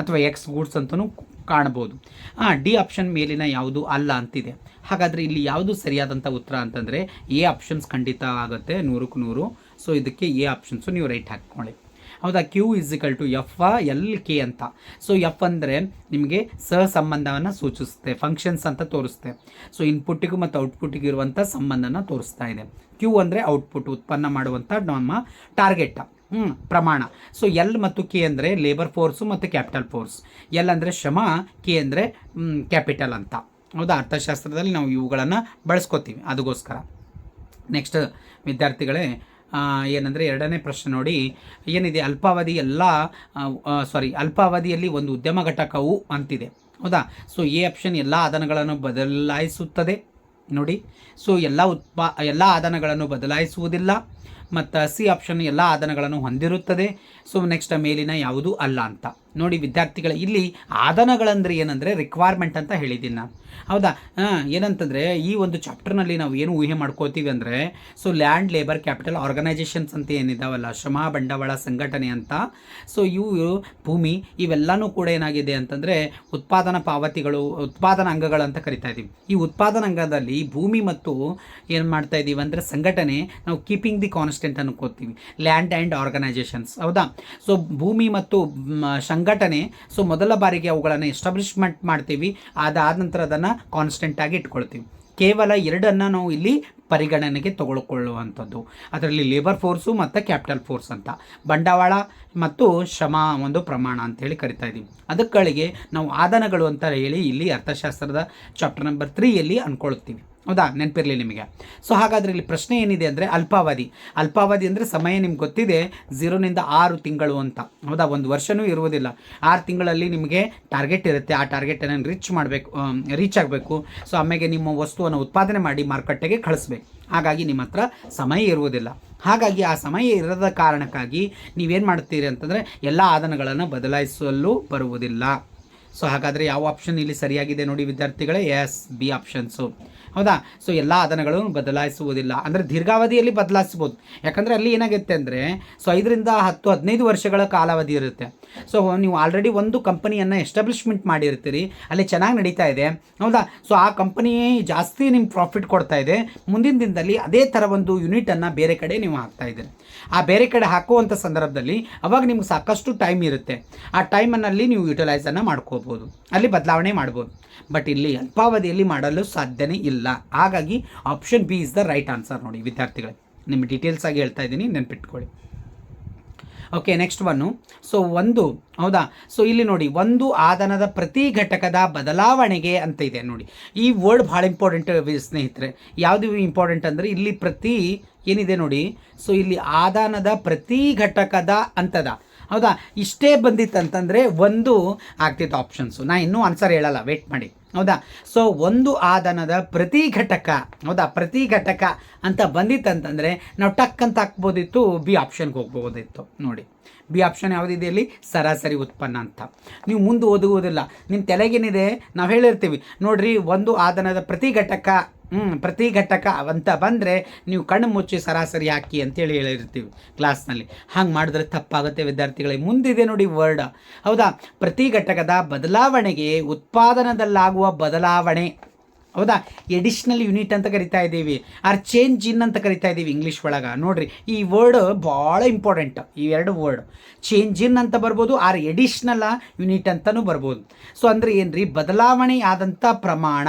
ಅಥವಾ ಎಕ್ಸ್ ಗೂಡ್ಸ್ ಅಂತಲೂ ಕಾಣ್ಬೋದು. ಹಾಂ ಡಿ ಆಪ್ಷನ್ ಮೇಲಿನ ಯಾವುದು ಅಲ್ಲ ಅಂತಿದೆ. ಹಾಗಾದರೆ ಇಲ್ಲಿ ಯಾವುದು ಸರಿಯಾದಂಥ ಉತ್ತರ ಅಂತಂದರೆ ಎ ಆಪ್ಷನ್ಸ್ ಖಂಡಿತ ಆಗುತ್ತೆ ನೂರಕ್ಕೆ ನೂರು ಸೊ ಇದಕ್ಕೆ ಎ ಆಪ್ಷನ್ಸು ನೀವು ರೈಟ್ ಹಾಕ್ಕೊಳ್ಳಿ. ಹೌದಾ? Q is equal to F L K ಅಂತ. ಸೊ ಎಫ್ ಅಂದರೆ ನಿಮಗೆ ಸಹ ಸಂಬಂಧವನ್ನು ಸೂಚಿಸುತ್ತೆ ಫಂಕ್ಷನ್ಸ್ ಅಂತ ತೋರಿಸುತ್ತೆ. ಸೊ ಇನ್ಪುಟ್ಟಿಗೂ ಮತ್ತು ಔಟ್ಪುಟ್ಟಿಗೂ ಇರುವಂಥ ಸಂಬಂಧನ ತೋರಿಸ್ತಾ ಇದೆ. ಕ್ಯೂ ಅಂದರೆ ಔಟ್ಪುಟ್ ಉತ್ಪನ್ನ ಮಾಡುವಂಥ ನಮ್ಮ ಟಾರ್ಗೆಟ್ ಹ್ಞೂ ಪ್ರಮಾಣ. ಸೊ ಎಲ್ ಮತ್ತು ಕೆ ಅಂದರೆ ಲೇಬರ್ ಫೋರ್ಸು ಮತ್ತು ಕ್ಯಾಪಿಟಲ್ ಫೋರ್ಸ್ ಎಲ್ ಅಂದರೆ ಶ್ರಮ ಕೆ ಅಂದರೆ ಕ್ಯಾಪಿಟಲ್ ಅಂತ. ಹೌದಾ? ಅರ್ಥಶಾಸ್ತ್ರದಲ್ಲಿ ನಾವು ಇವುಗಳನ್ನು ಬಳಸ್ಕೋತೀವಿ. ಅದಕ್ಕೋಸ್ಕರ. ನೆಕ್ಸ್ಟ್ ವಿದ್ಯಾರ್ಥಿಗಳೇ ಏನಂದರೆ ಎರಡನೇ ಪ್ರಶ್ನೆ ನೋಡಿ, ಏನಿದೆ? ಅಲ್ಪಾವಧಿ ಎಲ್ಲ ಸಾರಿ ಅಲ್ಪಾವಧಿಯಲ್ಲಿ ಒಂದು ಉದ್ಯಮ ಘಟಕವು ಅಂತಿದೆ. ಹೌದಾ? ಸೊ ಎ ಆಪ್ಷನ್ ಎಲ್ಲ ಆದನಗಳನ್ನು ಬದಲಾಯಿಸುತ್ತದೆ. ನೋಡಿ ಸೊ ಎಲ್ಲ ಉತ್ಪಾ, ಎಲ್ಲ ಆದನಗಳನ್ನು ಬದಲಾಯಿಸುವುದಿಲ್ಲ. ಮತ್ತು ಸಿ ಆಪ್ಷನ್ ಎಲ್ಲ ಆದನಗಳನ್ನು ಹೊಂದಿರುತ್ತದೆ. ಸೊ ನೆಕ್ಸ್ಟ್ ಮೇಲಿನ ಯಾವುದು ಅಲ್ಲ ಅಂತ. ನೋಡಿ ವಿದ್ಯಾರ್ಥಿಗಳ, ಇಲ್ಲಿ ಆದನಗಳಂದರೆ ಏನಂದರೆ ರಿಕ್ವೈರ್ಮೆಂಟ್ ಅಂತ ಹೇಳಿದ್ದೀನಿ ನಾನು. ಹೌದಾ? ಏನಂತಂದರೆ ಈ ಒಂದು ಚಾಪ್ಟರ್ನಲ್ಲಿ ನಾವು ಏನು ಊಹೆ ಮಾಡ್ಕೋತೀವಿ ಅಂದರೆ so land labour capital organisations ಅಂತ ಏನಿದ್ದಾವಲ್ಲ ಶ್ರಮ, ಬಂಡವಾಳ, ಸಂಘಟನೆ ಅಂತ. ಸೊ ಇವು ಭೂಮಿ, ಇವೆಲ್ಲನೂ ಕೂಡ ಏನಾಗಿದೆ ಅಂತಂದರೆ ಉತ್ಪಾದನಾ ಪಾವತಿಗಳು, ಉತ್ಪಾದನಾ ಅಂಗಗಳು ಅಂತ ಕರಿತಾ ಇದ್ದೀವಿ ಈ ಉತ್ಪಾದನಾ ಅಂಗದಲ್ಲಿ ಭೂಮಿ ಮತ್ತು ಏನು ಮಾಡ್ತಾ ಇದ್ದೀವಿ ಅಂದರೆ ಸಂಘಟನೆ, ನಾವು ಕೀಪಿಂಗ್ ದಿ ಕಾನ್ಸ್ಟೆಂಟ್ ಅನ್ಕೋತೀವಿ ಲ್ಯಾಂಡ್ ಆ್ಯಂಡ್ ಆರ್ಗನೈಜೇಷನ್ಸ್ ಹೌದಾ? ಸೊ ಭೂಮಿ ಮತ್ತು ಸಂಘಟನೆ, ಸೊ ಮೊದಲ ಬಾರಿಗೆ ಅವುಗಳನ್ನು ಎಸ್ಟಾಬ್ಲಿಷ್ಮೆಂಟ್ ಮಾಡ್ತೀವಿ, ಅದಾದ ನಂತರ ಅದನ್ನು ಕಾನ್ಸ್ಟೆಂಟಾಗಿ ಇಟ್ಕೊಳ್ತೀವಿ. ಕೇವಲ ಎರಡನ್ನು ನಾವು ಇಲ್ಲಿ ಪರಿಗಣನೆಗೆ ತಗೊಳ್ಕೊಳ್ಳುವಂಥದ್ದು. ಅದರಲ್ಲಿ ಲೇಬರ್ ಫೋರ್ಸು ಮತ್ತು ಕ್ಯಾಪಿಟಲ್ ಫೋರ್ಸ್ ಅಂತ. ಬಂಡವಾಳ ಮತ್ತು ಶ್ರಮ ಒಂದು ಪ್ರಮಾಣ ಅಂತೇಳಿ ಕರಿತಾ ಇದ್ದೀವಿ ಅದಕ್ಕಳಿಗೆ ನಾವು ಆದನಗಳು ಅಂತ ಹೇಳಿ ಇಲ್ಲಿ ಅರ್ಥಶಾಸ್ತ್ರದ ಚಾಪ್ಟರ್ ನಂಬರ್ ತ್ರೀಯಲ್ಲಿ ಅಂದ್ಕೊಳ್ತೀವಿ ಹೌದಾ? ನೆನಪಿರಲಿ ನಿಮಗೆ. ಸೊ ಹಾಗಾದರೆ ಇಲ್ಲಿ ಪ್ರಶ್ನೆ ಏನಿದೆ ಅಂದರೆ ಅಲ್ಪಾವಧಿ. ಅಲ್ಪಾವಧಿ ಅಂದರೆ ಸಮಯ ನಿಮ್ಗೆ ಗೊತ್ತಿದೆ ಝೀರೋನಿಂದ ಆರು ತಿಂಗಳು ಅಂತ. ಹೌದಾ? ಒಂದು ವರ್ಷವೂ ಇರುವುದಿಲ್ಲ. ಆರು ತಿಂಗಳಲ್ಲಿ ನಿಮಗೆ ಟಾರ್ಗೆಟ್ ಇರುತ್ತೆ. ಆ ಟಾರ್ಗೆಟನ್ನು ರೀಚ್ ಮಾಡಬೇಕು ರೀಚ್ ಆಗಬೇಕು. ಸೊ ಆಮೇಲೆ ನಿಮ್ಮ ವಸ್ತುವನ್ನು ಉತ್ಪಾದನೆ ಮಾಡಿ ಮಾರುಕಟ್ಟೆಗೆ ಕಳಿಸ್ಬೇಕು. ಹಾಗಾಗಿ ನಿಮ್ಮ ಹತ್ರ ಸಮಯ ಇರುವುದಿಲ್ಲ. ಹಾಗಾಗಿ ಆ ಸಮಯ ಇರದ ಕಾರಣಕ್ಕಾಗಿ ನೀವೇನು ಮಾಡ್ತೀರಿ ಅಂತಂದರೆ ಎಲ್ಲ ಆದನಗಳನ್ನು ಬದಲಾಯಿಸಲು ಬರುವುದಿಲ್ಲ. ಸೊ ಹಾಗಾದರೆ ಯಾವ ಆಪ್ಷನ್ ಇಲ್ಲಿ ಸರಿಯಾಗಿದೆ ನೋಡಿ ವಿದ್ಯಾರ್ಥಿಗಳೇ? ಎಸ್ ಬಿ ಆಪ್ಷನ್ಸು ಹೌದಾ? ಸೊ ಎಲ್ಲ ಅದನಗಳನ್ನು ಬದಲಾಯಿಸುವುದಿಲ್ಲ. ಅಂದರೆ ದೀರ್ಘಾವಧಿಯಲ್ಲಿ ಬದಲಾಯಿಸ್ಬೋದು. ಯಾಕಂದರೆ ಅಲ್ಲಿ ಏನಾಗುತ್ತೆ ಅಂದರೆ ಸೊ ಐದರಿಂದ ಹತ್ತು, ಹದಿನೈದು ವರ್ಷಗಳ ಕಾಲಾವಧಿ ಇರುತ್ತೆ. ಸೊ ನೀವು ಆಲ್ರೆಡಿ ಒಂದು ಕಂಪನಿಯನ್ನು ಎಸ್ಟಾಬ್ಲಿಷ್ಮೆಂಟ್ ಮಾಡಿರ್ತೀರಿ. ಅಲ್ಲಿ ಚೆನ್ನಾಗಿ ನಡೀತಾ ಇದೆ. ಹೌದಾ? ಸೊ ಆ ಕಂಪನಿ ಜಾಸ್ತಿ ನಿಮ್ಮ ಪ್ರಾಫಿಟ್ ಕೊಡ್ತಾ ಇದೆ. ಮುಂದಿನ ದಿನದಲ್ಲಿ ಅದೇ ಥರ ಒಂದು ಯೂನಿಟನ್ನು ಬೇರೆ ಕಡೆ ನೀವು ಹಾಕ್ತಾ ಇದ್ದೀರಿ. ಆ ಬೇರೆ ಕಡೆ ಹಾಕುವಂಥ ಸಂದರ್ಭದಲ್ಲಿ ಅವಾಗ ನಿಮ್ಗೆ ಸಾಕಷ್ಟು ಟೈಮ್ ಇರುತ್ತೆ. ಆ ಟೈಮನ್ನಲ್ಲಿ ನೀವು ಯುಟಿಲೈಸನ್ನು ಮಾಡ್ಕೋಬೋದು. ಅಲ್ಲಿ ಬದಲಾವಣೆ ಮಾಡ್ಬೋದು. ಬಟ್ ಇಲ್ಲಿ ಅಲ್ಪಾವಧಿಯಲ್ಲಿ ಮಾಡಲು ಸಾಧ್ಯನೇ ಇಲ್ಲ. ಹಾಗಾಗಿ option B is the right answer ನೋಡಿ ವಿದ್ಯಾರ್ಥಿಗಳೇ. ನಿಮ್ಮ ಡೀಟೇಲ್ಸ್ ಆಗಿ ಹೇಳ್ತಾ ಇದ್ದೀನಿ, ನೆನ್ಪಿಟ್ಕೊಳ್ಳಿ. ಓಕೆ ನೆಕ್ಸ್ಟ್ ಒನ್ನು ಸೊ ಒಂದು, ಹೌದಾ? ಸೊ ಇಲ್ಲಿ ನೋಡಿ, ಒಂದು ಆದನದ ಪ್ರತಿ ಘಟಕದ ಬದಲಾವಣೆಗೆ ಅಂತ ಇದೆ ನೋಡಿ. ಈ ವರ್ಡ್ ಭಾಳ ಇಂಪಾರ್ಟೆಂಟ್ ಸ್ನೇಹಿತರೆ. ಯಾವುದು ಇಂಪಾರ್ಟೆಂಟ್ ಅಂದರೆ ಇಲ್ಲಿ ಪ್ರತಿ ಏನಿದೆ ನೋಡಿ? ಸೊ ಇಲ್ಲಿ ಆದಾನದ ಪ್ರತಿ ಘಟಕದ ಅಂತದ. ಹೌದಾ? ಇಷ್ಟೇ ಬಂದಿತ್ತು ಅಂತಂದರೆ ಒಂದು ಆಗ್ತಿತ್ತು ಆಪ್ಷನ್ಸು ನಾ ಇನ್ನೂ ಆನ್ಸರ್ ಹೇಳಲ್ಲ. ವೇಟ್ ಮಾಡಿ. ಹೌದಾ? ಸೊ ಒಂದು ಆದನದ ಪ್ರತಿ ಘಟಕ, ಹೌದಾ? ಪ್ರತಿ ಘಟಕ ಅಂತ ಬಂದಿತ್ತಂತಂದರೆ ನಾವು ಟಕ್ ಅಂತ ಹಾಕ್ಬೋದಿತ್ತು ಬಿ ಆಪ್ಷನ್ಗೆ ಹೋಗ್ಬೋದಿತ್ತು. ನೋಡಿ. ಬಿ ಆಪ್ಷನ್ ಯಾವುದಿದೆ ಇಲ್ಲಿ? ಸರಾಸರಿ ಉತ್ಪನ್ನ ಅಂತ. ನೀವು ಮುಂದೆ ಓದುವುದಿಲ್ಲ. ನಿಮ್ಮ ತಲೆಗೇನಿದೆ? ನಾವು ಹೇಳಿರ್ತೀವಿ. ನೋಡಿರಿ, ಒಂದು ಆದನದ ಪ್ರತಿ ಘಟಕ ಪ್ರತಿ ಘಟಕ ಅಂತ ಬಂದರೆ ನೀವು ಕಣ್ಣು ಮುಚ್ಚಿ ಸರಾಸರಿ ಹಾಕಿ ಅಂತೇಳಿ ಹೇಳಿರ್ತೀವಿ ಕ್ಲಾಸ್ನಲ್ಲಿ ಹಾಗೆ ಮಾಡಿದ್ರೆ ತಪ್ಪಾಗುತ್ತೆ ವಿದ್ಯಾರ್ಥಿಗಳಿಗೆ ಮುಂದಿದೆ ನೋಡಿ ವರ್ಡ್ ಹೌದಾ? ಪ್ರತಿ ಘಟಕದ ಬದಲಾವಣೆಗೆ ಉತ್ಪಾದನದಲ್ಲಾಗುವ ಬದಲಾವಣೆ. ಹೌದಾ? ಎಡಿಷ್ನಲ್ ಯೂನಿಟ್ ಅಂತ ಕರಿತಾ ಇದ್ದೀವಿ. ಆರ್ ಚೇಂಜ್ ಇನ್ ಅಂತ ಕರಿತಾ ಇದ್ದೀವಿ ಇಂಗ್ಲೀಷ್ ಒಳಗೆ. ನೋಡಿರಿ, ಈ ವರ್ಡ್ ಭಾಳ ಇಂಪಾರ್ಟೆಂಟ್ ಈ ಎರಡು ವರ್ಡ್ ಚೇಂಜ್ ಇನ್ ಅಂತ ಬರ್ಬೋದು ಆರ್ ಎಡಿಷ್ನಲ್ ಯೂನಿಟ್ ಅಂತಲೂ ಬರ್ಬೋದು. ಸೊ ಅಂದರೆ ಏನ್ರಿ? ಬದಲಾವಣೆ ಆದಂಥ ಪ್ರಮಾಣ.